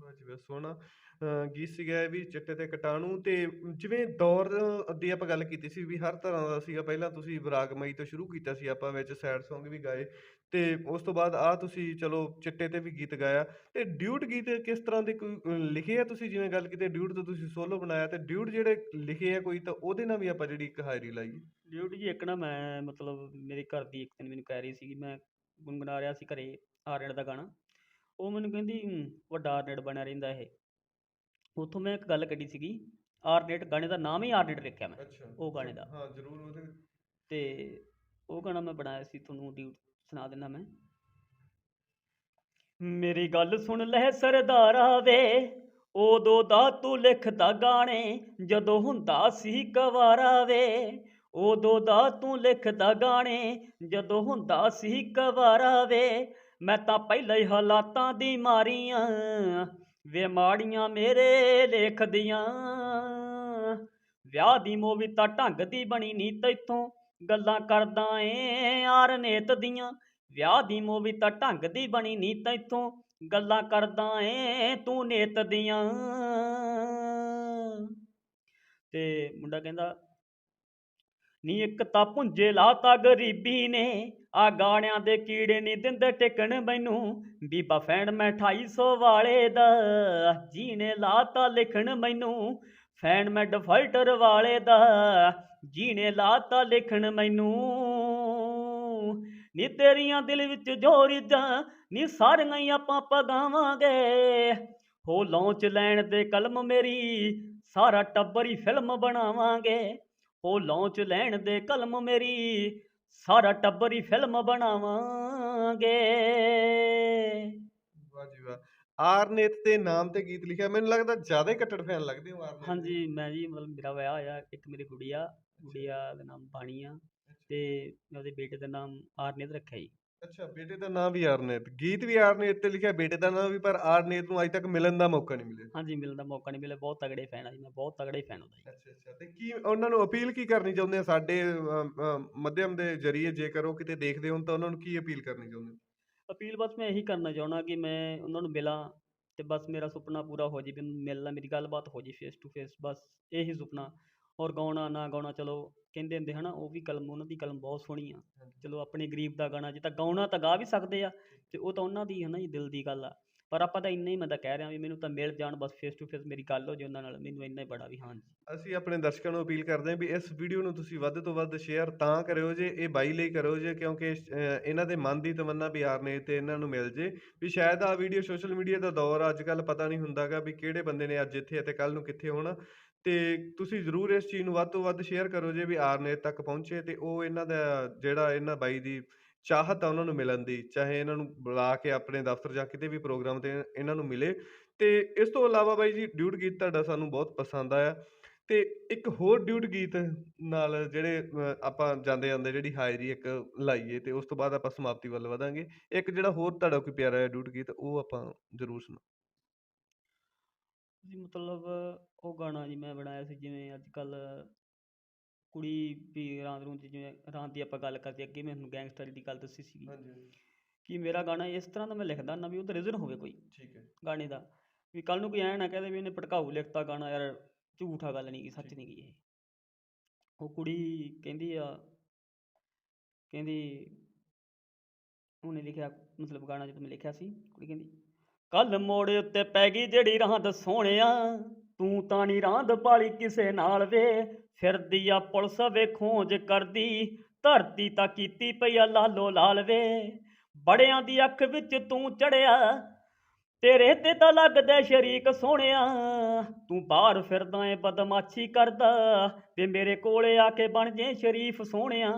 A: ਵਾਹ ਸੋਹਣਾ, ਅਹ ਗੀਤ ਸੀਗਾ ਵੀ ਚਿੱਟੇ ਤੇ ਕਟਾਣੂ ਤੇ ਜਿਵੇਂ ਦੌਰ ਦੀ ਆਪਾਂ ਗੱਲ ਕੀਤੀ ਸੀ ਵੀ ਹਰ ਤਰ੍ਹਾਂ ਦਾ ਸੀਗਾ। ਪਹਿਲਾਂ ਤੁਸੀਂ ਵਿਰਾਗਮਈ ਤੋਂ ਸ਼ੁਰੂ ਕੀਤਾ ਸੀ, ਆਪਾਂ ਵਿੱਚ ਸੈਡ Song ਵੀ ਗਾਏ। ਤੇ ਉਸ ਤੋਂ ਬਾਅਦ ਆ ਤੁਸੀਂ ਚਲੋ ਚਿੱਟੇ ਤੇ ਵੀ ਗੀਤ ਗਾਇਆ। ਤੇ ਡਿਊਟ ਗੀਤ ਕਿਸ ਤਰ੍ਹਾਂ ਦੇ ਕੋਈ ਲਿਖੇ ਆ ਤੁਸੀਂ? ਜਿਵੇਂ ਗੱਲ ਕੀਤੀ ਡਿਊਟ ਤੋਂ ਤੁਸੀਂ ਸੋਲੋ ਬਣਾਇਆ ਤੇ ਡਿਊਟ ਜਿਹੜੇ ਲਿਖੇ ਆ ਕੋਈ ਤਾਂ ਉਹਦੇ ਨਾਲ ਵੀ ਆਪਾਂ ਜਿਹੜੀ ਇੱਕ ਹਾਇਰੀ ਲਾਈਏ
B: ਡਿਊਟੀ ਜੀ ਇੱਕ ਨਾ ਮੈਂ ਮਤਲਬ ਮੇਰੇ ਘਰ ਦੀ ਇੱਕ ਦਿਨ ਮੈਨੂੰ ਕਹਿ ਰਹੀ ਸੀ ਮੈਂ ਗੁੰਗਣਾ ਰਿਹਾ ਸੀ ਘਰੇ ਆਰਨੇਟ ਦਾ ਗਾਣਾ। ਉਹ ਮੈਨੂੰ ਕਹਿੰਦੀ "ਹਮ, ਵੱਡਾ ਆਰਨੇਟ ਬਣਿਆ ਰਹਿੰਦਾ ਇਹ। ਉੱਥੋਂ ਮੈਂ ਇੱਕ ਗੱਲ ਕੱਢੀ ਸੀਗੀ ਆਰਨੇਟ ਗਾਣੇ ਦਾ ਨਾਮ ਹੀ ਆਰਨੇਟ ਰੱਖਿਆ ਮੈਂ ਉਹ ਗਾਣੇ ਦਾ।
A: ਹਾਂ ਜ਼ਰੂਰ ਉਹਦੇ
B: ਤੇ ਉਹ ਗਾਣਾ ਮੈਂ ਬਣਾਇਆ ਸੀ ਤੁਹਾਨੂੰ ਡਿਊਟ ਸੁਣਾ ਦਿੰਦਾ ਮੈਂ। ਮੇਰੀ ਗੱਲ ਸੁਣ ਲੈ ਸਰਦਾਰਾ ਵੇ ਉਦੋਂ ਦਾ ਤੂੰ ਲਿਖਦਾ ਗਾਣੇ, ਜਦੋਂ ਹੁੰਦਾ ਸੀ ਕਵਾਰਾ ਵੇ ਉਦੋਂ ਦਾ ਤੂੰ ਲਿਖਦਾ ਗਾਣੇ, ਜਦੋਂ ਹੁੰਦਾ ਸੀ ਕਵਾਰਾ ਵੇ ਮੈਂ ਤਾਂ ਪਹਿਲੇ ਹਾਲਾਤਾਂ ਦੀ ਮਾਰੀਆਂ, ਵੇ ਮਾੜੀਆਂ ਮੇਰੇ ਲਿਖਦੀਆਂ ਵਿਆਹ ਦੀ ਮੂਵੀ ਤਾਂ ਢੰਗ ਦੀ ਬਣੀ ਨੀ ਤੈਥੋਂ। ਗੱਲਾਂ ਕਰਦਾ ਏ, ਯਾਰ ਨੇਤ ਦੀਆਂ। ਵਿਆਹ ਦੀ ਮੂਵੀ ਤਾਂ ਢੰਗ ਦੀ ਬਣੀ ਨੀ ਤੈਥੋਂ। ਗੱਲਾਂ ਕਰਦਾ ਏ, ਤੂੰ ਨੇਤ ਦੀਆਂ। ਤੇ ਮੁੰਡਾ ਕਹਿੰਦਾ, ਨੀ, ਇੱਕ ਤਾਂ ਪੁੰਜੇ ਲਾਤਾ ਗਰੀਬੀ ਨੇ। ਆ ਗਾਣਿਆਂ ਦੇ ਕੀੜੇ ਨਹੀਂ ਦਿੰਦੇ ਟਿਕਣ ਮੈਨੂੰ। ਬੀਬਾ ਫੈਣ ਮੈਂ 2800 ਵਾਲੇ ਦਾ ਜੀਨੇ ਲਾਤਾ ਲਿਖਣ ਮੈਨੂੰ। ਫੈਨ ਮੈਂ ਡਿਫਾਲਟਰ ਵਾਲੇ ਦਾ ਜੀਨੇ ਲਾਤਾ ਲਿਖਣ ਮੈਨੂੰ। ਨੀ ਤੇਰੀਆਂ ਦਿਲ ਵਿੱਚ ਜੋ ਰੀਝਾਂ ਨੀ ਸਾਰੀਆਂ ਹੀ ਆਪਾਂ ਪਗਾਵਾਂਗੇ ਹੋ ਲੌਂਚ ਲੈਣ ਤੇ ਕਲਮ ਮੇਰੀ, ਸਾਰਾ ਟੱਬਰ ਹੀ ਫਿਲਮ ਬਣਾਵਾਂਗੇ। ਹੋ ਲੌਂਚ ਲੈਣ ਦੇ ਕਲਮ ਮੇਰੀ, ਸਾਰਾ ਟੱਬਰ ਹੀ ਫਿਲਮ ਬਣਾਵਾਂਗੇ।
A: ਆਰਨੇਤ ਦੇ ਨਾਮ ਤੇ ਗੀਤ ਲਿਖਿਆ ਮੈਨੂੰ ਲੱਗਦਾ ਜ਼ਿਆਦਾ ਹੀ ਕੱਟੜ ਫੈਨ ਲੱਗਦੇ ਹੋ ਆਰਨੇਤ।
B: ਹਾਂਜੀ ਮੈਂ ਜੀ ਮਤਲਬ ਮੇਰਾ ਵਿਆਹ ਹੋਇਆ ਇੱਕ ਮੇਰੀ ਗੁੜੀਆ ਗੁੜੀਆ ਦਾ ਨਾਮ ਬਾਣੀ ਆ ਤੇ ਮੈਂ ਉਹਦੇ ਬੇਟੇ ਦਾ ਨਾਮ ਆਰਨੇਤ ਰੱਖਿਆ ਜੀ।
A: ਅੱਛਾ ਬੇਟੇ ਦਾ ਨਾਮ ਵੀ ਆਰਨੇਤ ਗੀਤ ਵੀ ਆਰਨੇਤ ਤੇ ਲਿਖਿਆ ਬੇਟੇ ਦਾ ਨਾਮ ਵੀ ਪਰ ਆਰਨੇਤ ਨੂੰ ਅੱਜ ਤੱਕ ਮਿਲਣ ਦਾ ਮੌਕਾ ਨਹੀਂ ਮਿਲਿਆ।
B: ਹਾਂਜੀ ਮਿਲਣ ਦਾ ਮੌਕਾ ਨਹੀਂ ਮਿਲਿਆ ਬਹੁਤ ਤਗੜੇ ਫੈਨ ਆ ਜੀ ਮੈਂ ਬਹੁਤ ਤਗੜੇ ਫੈਨ ਜੀ।
A: ਅੱਛਾ ਅੱਛਾ ਤੇ ਕੀ ਉਹਨਾਂ ਨੂੰ ਅਪੀਲ ਕੀ ਕਰਨੀ ਚਾਹੁੰਦੇ ਆ ਸਾਡੇ ਅਮ, ਅਮ, ਮਾਧਿਅਮ ਦੇ ਜਰੀਏ ਜੇਕਰ ਉਹ ਕਿਤੇ ਦੇਖਦੇ ਹੋਣ ਤਾਂ ਉਹਨਾਂ ਨੂੰ ਕੀ ਅਪੀਲ ਕਰਨੀ ਚਾਹੁੰਦੇ ਹੋ?
B: ਅਪੀਲ ਬਸ ਮੈਂ ਇਹੀ ਕਰਨਾ ਚਾਹੁੰਦਾ ਕਿ ਮੈਂ ਉਹਨਾਂ ਨੂੰ ਮਿਲਾਂ ਤੇ ਬਸ ਮੇਰਾ ਸੁਪਨਾ ਪੂਰਾ ਹੋ ਜੇ ਵੀ ਮਿਲਣਾ ਮੇਰੀ ਗੱਲਬਾਤ ਹੋ ਜੇ ਫੇਸ ਟੂ ਫੇਸ ਬਸ ਇਹੀ ਸੁਪਨਾ। ਔਰ ਗਾਉਣਾ ਨਾ ਗਾਉਣਾ ਚਲੋ ਕਹਿੰਦੇ ਹੁੰਦੇ ਹਨਾ ਉਹ ਵੀ ਕਲਮ ਉਹਨਾਂ ਦੀ ਕਲਮ ਬਹੁਤ ਸੋਹਣੀ ਆ। ਚਲੋ ਆਪਣੇ ਗਰੀਬ ਦਾ ਗਾਣਾ ਜੇ ਤਾਂ ਗਾਉਣਾ ਤਾਂ ਗਾ ਵੀ ਸਕਦੇ ਆ ਤੇ ਉਹ ਤਾਂ ਉਹਨਾਂ ਦੀ ਹੈ ਨਾ ਜੀ ਦਿਲ ਦੀ ਗੱਲ ਆ। ਪਰ ਆਪਾਂ ਤਾਂ ਇੰਨਾ ਹੀ ਮੈਂ ਤਾਂ ਕਹਿ ਰਿਹਾ ਵੀ ਮੈਨੂੰ ਤਾਂ ਮਿਲ ਜਾਣ ਬਸ ਫੇਸ ਟੂ ਫੇਸ ਮੇਰੀ ਗੱਲ ਹੋ ਜੇ ਉਹਨਾਂ ਨਾਲ, ਮੈਨੂੰ ਇੰਨਾ ਹੀ ਬੜਾ ਵੀ ਹਾਂਜੀ।
A: ਅਸੀਂ ਆਪਣੇ ਦਰਸ਼ਕਾਂ ਨੂੰ ਅਪੀਲ ਕਰਦੇ ਹਾਂ ਵੀ ਇਸ ਵੀਡੀਓ ਨੂੰ ਤੁਸੀਂ ਵੱਧ ਤੋਂ ਵੱਧ ਸ਼ੇਅਰ ਤਾਂ ਕਰਿਓ ਜੇ, ਇਹ ਬਾਈ ਲਈ ਕਰੋ ਜੇ, ਕਿਉਂਕਿ ਇਹਨਾਂ ਦੇ ਮਨ ਦੀ ਤਮੰਨਾ ਵੀ ਆਰਨੇ ਤੇ ਇਹਨਾਂ ਨੂੰ ਮਿਲ ਜੇ। ਵੀ ਸ਼ਾਇਦ ਆ ਵੀਡੀਓ ਸੋਸ਼ਲ ਮੀਡੀਆ ਦਾ ਦੌਰ ਅੱਜ ਕੱਲ ਪਤਾ ਨਹੀਂ ਹੁੰਦਾਗਾ ਵੀ ਕਿਹੜੇ ਬੰਦੇ ਨੇ ਅੱਜ ਇੱਥੇ ਅਤੇ ਕੱਲ ਨੂੰ ਕਿੱਥੇ ਹੋਣਾ। ਤੇ ਤੁਸੀਂ ਜ਼ਰੂਰ ਇਸ ਚੀਜ਼ ਨੂੰ ਵੱਧ ਤੋਂ ਵੱਧ ਸ਼ੇਅਰ ਕਰੋ ਜੇ ਵੀ ਆਰਨੇ ਤੱਕ ਪਹੁੰਚੇ ਤੇ ਉਹ ਇਹਨਾਂ ਦਾ ਜਿਹੜਾ ਇਹਨਾਂ ਬਾਈ ਦੀ ਚਾਹਤ ਆ ਉਹਨਾਂ ਨੂੰ ਮਿਲਣ ਦੀ, ਚਾਹੇ ਇਹਨਾਂ ਨੂੰ ਬੁਲਾ ਕੇ ਆਪਣੇ ਦਫ਼ਤਰ ਜਾਂ ਕਿਤੇ ਵੀ ਪ੍ਰੋਗਰਾਮ ਤੇ ਇਹਨਾਂ ਨੂੰ ਮਿਲੇ। ਤੇ ਇਸ ਤੋਂ ਇਲਾਵਾ ਬਾਈ ਜੀ, ਡਿਊਟ ਗੀਤ ਤੁਹਾਡਾ ਸਾਨੂੰ ਬਹੁਤ ਪਸੰਦ ਆਇਆ। ਤੇ ਇੱਕ ਹੋਰ ਡਿਊਟ ਗੀਤ ਨਾਲ ਜਿਹੜੇ ਆਪਾਂ ਜਾਂਦੇ ਜਾਂਦੇ ਜਿਹੜੀ ਹਾਜ਼ਰੀ ਇੱਕ ਲਾਈਏ ਤੇ ਉਸ ਤੋਂ ਬਾਅਦ ਆਪਾਂ ਸਮਾਪਤੀ ਵੱਲ ਵਧਾਂਗੇ। ਇੱਕ ਜਿਹੜਾ ਹੋਰ ਤੁਹਾਡਾ ਕੋਈ ਪਿਆਰਾ ਜਿਹਾ ਡਿਊਟ ਗੀਤ, ਉਹ ਆਪਾਂ ਜ਼ਰੂਰ ਸੁਣਾਓ।
B: ਜੀ ਮਤਲਬ ਉਹ ਗਾਣਾ ਜੀ ਮੈਂ ਬਣਾਇਆ ਸੀ, ਜਿਵੇਂ ਅੱਜ ਕੱਲ ਕੁੜੀ ਵੀ ਰਾਤ ਨੂੰ ਜਿਵੇਂ ਰਾਤ ਦੀ ਆਪਾਂ ਗੱਲ ਕਰਦੇ ਅੱਗੇ ਮੈਂ ਤੁਹਾਨੂੰ ਗੈਂਗਸਟਰ ਦੀ ਗੱਲ ਦੱਸੀ ਸੀਗੀ।
A: ਹਾਂਜੀ
B: ਕਿ ਮੇਰਾ ਗਾਣਾ ਇਸ ਤਰ੍ਹਾਂ ਦਾ ਮੈਂ ਲਿਖਦਾ ਨਾ ਵੀ ਉਹਦਾ ਰੀਜ਼ਨ ਹੋਵੇ ਕੋਈ।
A: ਠੀਕ ਹੈ।
B: ਗਾਣੇ ਦਾ। ਵੀ ਕੱਲ ਨੂੰ ਕੋਈ ਐਂ ਨਾ ਕਹਦੇ ਵੀ ਇਹਨੇ ਭੜਕਾਊ ਲਿਖਤਾ ਗਾਣਾ ਯਾਰ ਝੂਠਾ ਗੱਲ ਨਹੀਂ ਗੀ ਸੱਚ ਨਹੀਂ ਗੀ ਇਹ। ਉਹ ਕੁੜੀ ਕਹਿੰਦੀ ਆ ਕਹਿੰਦੀ ਉਹਨੇ ਲਿਖਿਆ ਮਤਲਬ ਗਾਣਾ ਜਦੋਂ ਮੈਂ ਲਿਖਿਆ ਸੀ ਕੁੜੀ ਕਹਿੰਦੀ ਕੱਲ ਮੋੜ ਉੱਤੇ ਪੈ ਗਈ ਜਿਹੜੀ ਰਾਂਦ ਸੋਹਣਿਆ ਤੂੰ ਤਾਂ ਨਹੀਂ ਰਾਂਦ ਪਾਲੀ ਕਿਸੇ ਨਾਲ ਵੇ ਫਿਰਦੀ ਆ ਪੁਲਿਸ ਵੇ ਖੋਜ ਕਰਦੀ, ਧਰਤੀ ਤਾਂ ਕੀਤੀ ਪਈ ਆ ਲਾਲੋ ਲਾਲ ਵੇ। ਬੜਿਆਂ ਦੀ ਅੱਖ ਵਿੱਚ ਤੂੰ ਚੜਿਆ, ਤੇਰੇ ਤੇ ਤਾਂ ਲੱਗਦਾ ਸ਼ਰੀਕ ਸੋਹਣਿਆ। ਤੂੰ ਬਾਹਰ ਫਿਰਦਾ ਏ, ਬਦਮਾਸ਼ੀ ਕਰਦਾ ਤੇ ਮੇਰੇ ਕੋਲੇ ਆ ਕੇ ਬਣ ਜੇ ਸ਼ਰੀਫ ਸੋਹਣਿਆ।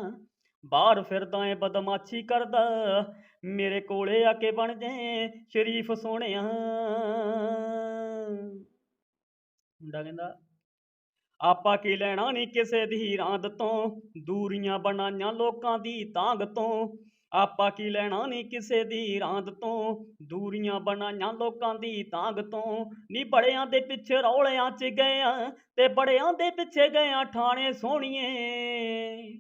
B: ਬਾਹਰ ਫਿਰਦਾ ਏ, ਬਦਮਾਸ਼ੀ ਕਰਦਾ, ਮੇਰੇ ਕੋਲੇ ਆ ਕੇ ਬਣ ਜੇ ਸ਼ਰੀਫ ਸੋਹਣਿਆ। ਮੁੰਡਾ ਕਹਿੰਦਾ ਆਪਾਂ ਕੀ ਲੈਣਾ ਨਹੀਂ ਕਿਸੇ ਦੀ ਰਾਂਦ ਤੋਂ ਦੂਰੀਆਂ ਬਣਾਈਆਂ ਲੋਕਾਂ ਦੀ ਤਾਂਗ ਤੋਂ। ਆਪਾਂ ਕੀ ਲੈਣਾ ਨਹੀਂ ਕਿਸੇ ਦੀ ਰਾਂਦ ਤੋਂ ਦੂਰੀਆਂ ਬਣਾਈਆਂ ਲੋਕਾਂ ਦੀ ਤਾਂਗ ਤੋਂ। ਨੀ ਬੜਿਆਂ ਦੇ ਪਿੱਛੇ ਰੌਲਿਆਂ 'ਚ ਗਏ ਤੇ ਬੜਿਆਂ ਦੇ ਪਿੱਛੇ ਗਏ ਠਾਣੇ ਸੋਹਣੀਏ।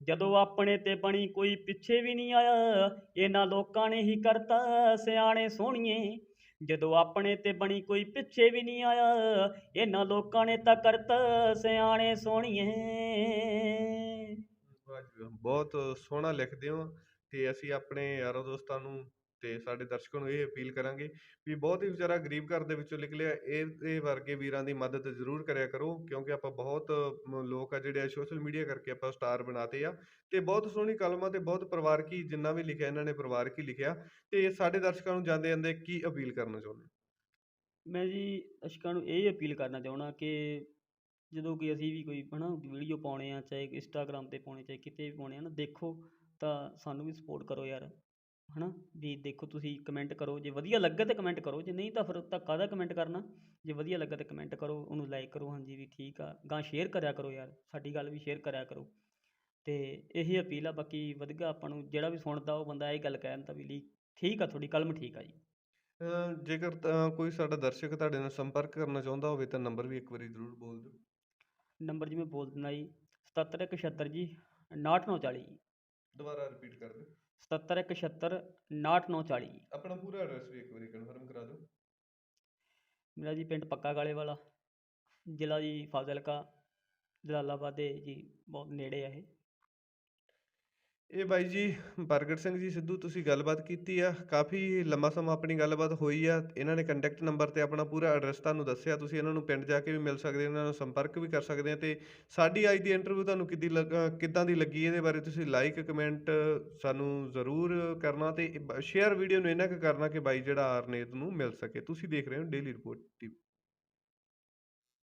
B: ਜਦੋਂ ਆਪਣੇ ਤੇ ਬਣੀ ਕੋਈ ਪਿੱਛੇ ਵੀ ਨਹੀਂ ਆਇਆ, ਇਹਨਾਂ ਲੋਕਾਂ ਨੇ ਹੀ ਕਰਤਾ ਸਿਆਣੇ ਸੋਹਣੀਏ। ਜਦੋਂ ਆਪਣੇ ਤੇ ਬਣੀ ਕੋਈ ਪਿੱਛੇ ਵੀ ਨਹੀਂ ਆਇਆ, ਇਹਨਾਂ ਲੋਕਾਂ ਨੇ ਤਾਂ ਕਰਤਾ ਸਿਆਣੇ ਸੋਹਣੀਏ।
A: ਬਹੁਤ ਸੋਹਣਾ ਲਿਖਦੇ ਹੋ ਤੇ ਅਸੀਂ ਆਪਣੇ ਯਾਰਾਂ ਦੋਸਤਾਂ ਨੂੰ ਤੇ ਸਾਡੇ ਦਰਸ਼ਕਾਂ ਨੂੰ ਇਹ ਅਪੀਲ ਕਰਾਂਗੇ ਵੀ ਬਹੁਤ ਹੀ ਵਿਚਾਰਾ ਗਰੀਬ ਘਰ ਦੇ ਵਿੱਚੋਂ ਨਿਕਲਿਆ, ਇਹ ਇਹ ਵਰਗੇ ਵੀਰਾਂ ਦੀ ਮਦਦ ਜ਼ਰੂਰ ਕਰਿਆ ਕਰੋ, ਕਿਉਂਕਿ ਆਪਾਂ ਬਹੁਤ ਲੋਕ ਆ ਜਿਹੜੇ ਸੋਸ਼ਲ ਮੀਡੀਆ ਕਰਕੇ ਆਪਾਂ ਸਟਾਰ ਬਣਾਤੇ ਆ ਤੇ ਬਹੁਤ ਸੋਹਣੀ ਕਲਮਾਂ ਤੇ ਬਹੁਤ ਪਰਿਵਾਰਕੀ ਜਿੰਨਾ ਵੀ ਲਿਖਿਆ, ਇਹਨਾਂ ਨੇ ਪਰਿਵਾਰਕ ਹੀ ਲਿਖਿਆ ਤੇ ਸਾਡੇ ਦਰਸ਼ਕਾਂ ਨੂੰ ਜਾਂਦੇ ਜਾਂਦੇ ਕੀ ਅਪੀਲ ਕਰਨਾ ਚਾਹੁੰਦੇ
B: ਮੈਂ ਜੀ ਦਰਸ਼ਕਾਂ ਨੂੰ ਇਹ ਅਪੀਲ ਕਰਨਾ ਚਾਹੁੰਦਾ ਕਿ ਜਦੋਂ ਕਿ ਅਸੀਂ ਵੀ ਕੋਈ, ਹਨਾ ਵੀਡੀਓ ਪਾਉਣੇ ਆ, ਚਾਹੇ ਇੰਸਟਾਗ੍ਰਾਮ ਤੇ ਪਾਉਣੇ, ਚਾਹੇ ਕਿਤੇ ਵੀ ਪਾਉਣੇ ਆ ਨਾ, ਦੇਖੋ ਤਾਂ ਸਾਨੂੰ ਵੀ ਸਪੋਰਟ ਕਰੋ ਯਾਰ। ਹਨਾ? ਵੀ ਦੇਖੋ ਤੁਸੀਂ ਕਮੈਂਟ ਕਰੋ ਜੇ ਵਧੀਆ ਲੱਗਾ ਤੇ ਕਮੈਂਟ ਕਰੋ ਜੇ ਨਹੀਂ ਤਾਂ ਫਿਰ ਤਾਂ ਕਾਹਦਾ ਕਮੈਂਟ ਕਰਨਾ। ਜੇ ਵਧੀਆ ਲੱਗਾ ਤੇ ਕਮੈਂਟ ਕਰੋ ਉਹਨੂੰ ਲਾਈਕ ਕਰੋ ਹਾਂਜੀ ਵੀ ਠੀਕ ਆ। ਗਾਂ ਸ਼ੇਅਰ ਕਰਿਆ ਕਰੋ ਯਾਰ ਸਾਡੀ ਗੱਲ ਵੀ ਸ਼ੇਅਰ ਕਰਿਆ ਕਰੋ। ਤੇ ਇਹੀ ਅਪੀਲ ਆ ਬਾਕੀ ਵਧੀਆ ਆਪਾਂ ਨੂੰ ਜਿਹੜਾ ਵੀ ਸੁਣਦਾ ਉਹ ਬੰਦਾ ਇਹ ਗੱਲ ਕਹਿ ਦਿੰਦਾ ਵੀ ਲਈ ਠੀਕ ਆ ਤੁਹਾਡੀ ਕਲਮ ਠੀਕ ਆ ਜੀ।
A: ਜੇਕਰ ਕੋਈ ਸਾਡਾ ਦਰਸ਼ਕ ਤੁਹਾਡੇ ਨਾਲ ਸੰਪਰਕ ਕਰਨਾ ਚਾਹੁੰਦਾ ਹੋਵੇ ਤਾਂ ਨੰਬਰ ਵੀ ਇੱਕ ਵਾਰੀ ਜ਼ਰੂਰ ਬੋਲ ਦਿਓ।
B: ਨੰਬਰ ਜੀ ਮੈਂ ਬੋਲ ਦਿੰਦਾ ਜੀ 77 ਜੀ 6940 ਜੀ।
A: ਦੁਬਾਰਾ ਰਿਪੀਟ ਕਰ ਦਿਓ।
B: 77 76 6940 ਜੀ
A: ਆਪਣਾ ਪੂਰਾ ਐਡਰੈਸ ਵੀ ਇੱਕ ਵਾਰੀ ਕਨਫਰਮ ਕਰਾ ਦਿਓ।
B: ਮੇਰਾ ਜੀ ਪਿੰਡ ਪੱਕਾ ਕਾਲੇ ਵਾਲਾ ਜ਼ਿਲ੍ਹਾ ਜੀ ਫਾਜ਼ਿਲਕਾ ਜਲਾਲਾਬਾਦ ਦੇ ਜੀ ਬਹੁਤ ਨੇੜੇ ਆ ਇਹ।
A: ਇਹ ਬਾਈ ਜੀ ਪ੍ਰਗਟ ਸਿੰਘ ਜੀ ਸਿੱਧੂ ਤੁਸੀਂ ਗੱਲਬਾਤ ਕੀਤੀ ਆ, ਕਾਫੀ ਲੰਮਾ ਸਮਾਂ ਆਪਣੀ ਗੱਲਬਾਤ ਹੋਈ ਆ, ਇਹਨਾਂ ਨੇ ਕੰਟੈਕਟ ਨੰਬਰ ਤੇ ਆਪਣਾ ਪੂਰਾ ਐਡਰੈਸ ਤੁਹਾਨੂੰ ਦੱਸਿਆ, ਤੁਸੀਂ ਇਹਨਾਂ ਨੂੰ ਪਿੰਡ ਜਾ ਕੇ ਵੀ ਮਿਲ ਸਕਦੇ ਇਹਨਾਂ ਨੂੰ ਸੰਪਰਕ ਵੀ ਕਰ ਸਕਦੇ ਆ ਤੇ ਸਾਡੀ ਅੱਜ ਦੀ ਇੰਟਰਵਿਊ ਤੁਹਾਨੂੰ ਕਿੱਦੀ ਲੱਗ, ਕਿੱਦਾਂ ਦੀ ਲੱਗੀ ਇਹਦੇ ਬਾਰੇ ਤੁਸੀਂ ਲਾਈਕ ਕਮੈਂਟ ਸਾਨੂੰ ਜ਼ਰੂਰ ਕਰਨਾ ਤੇ ਸ਼ੇਅਰ ਵੀਡੀਓ ਨੂੰ ਇਹਨਾਂ ਕੁ ਕਰਨਾ ਕਿ ਬਾਈ ਜਿਹੜਾ ਆਰਨੇਤ ਨੂੰ ਮਿਲ ਸਕੇ, ਤੁਸੀਂ ਦੇਖ ਰਹੇ ਹੋ ਡੇਲੀ ਰਿਪੋਰਟ ਟੀਵੀ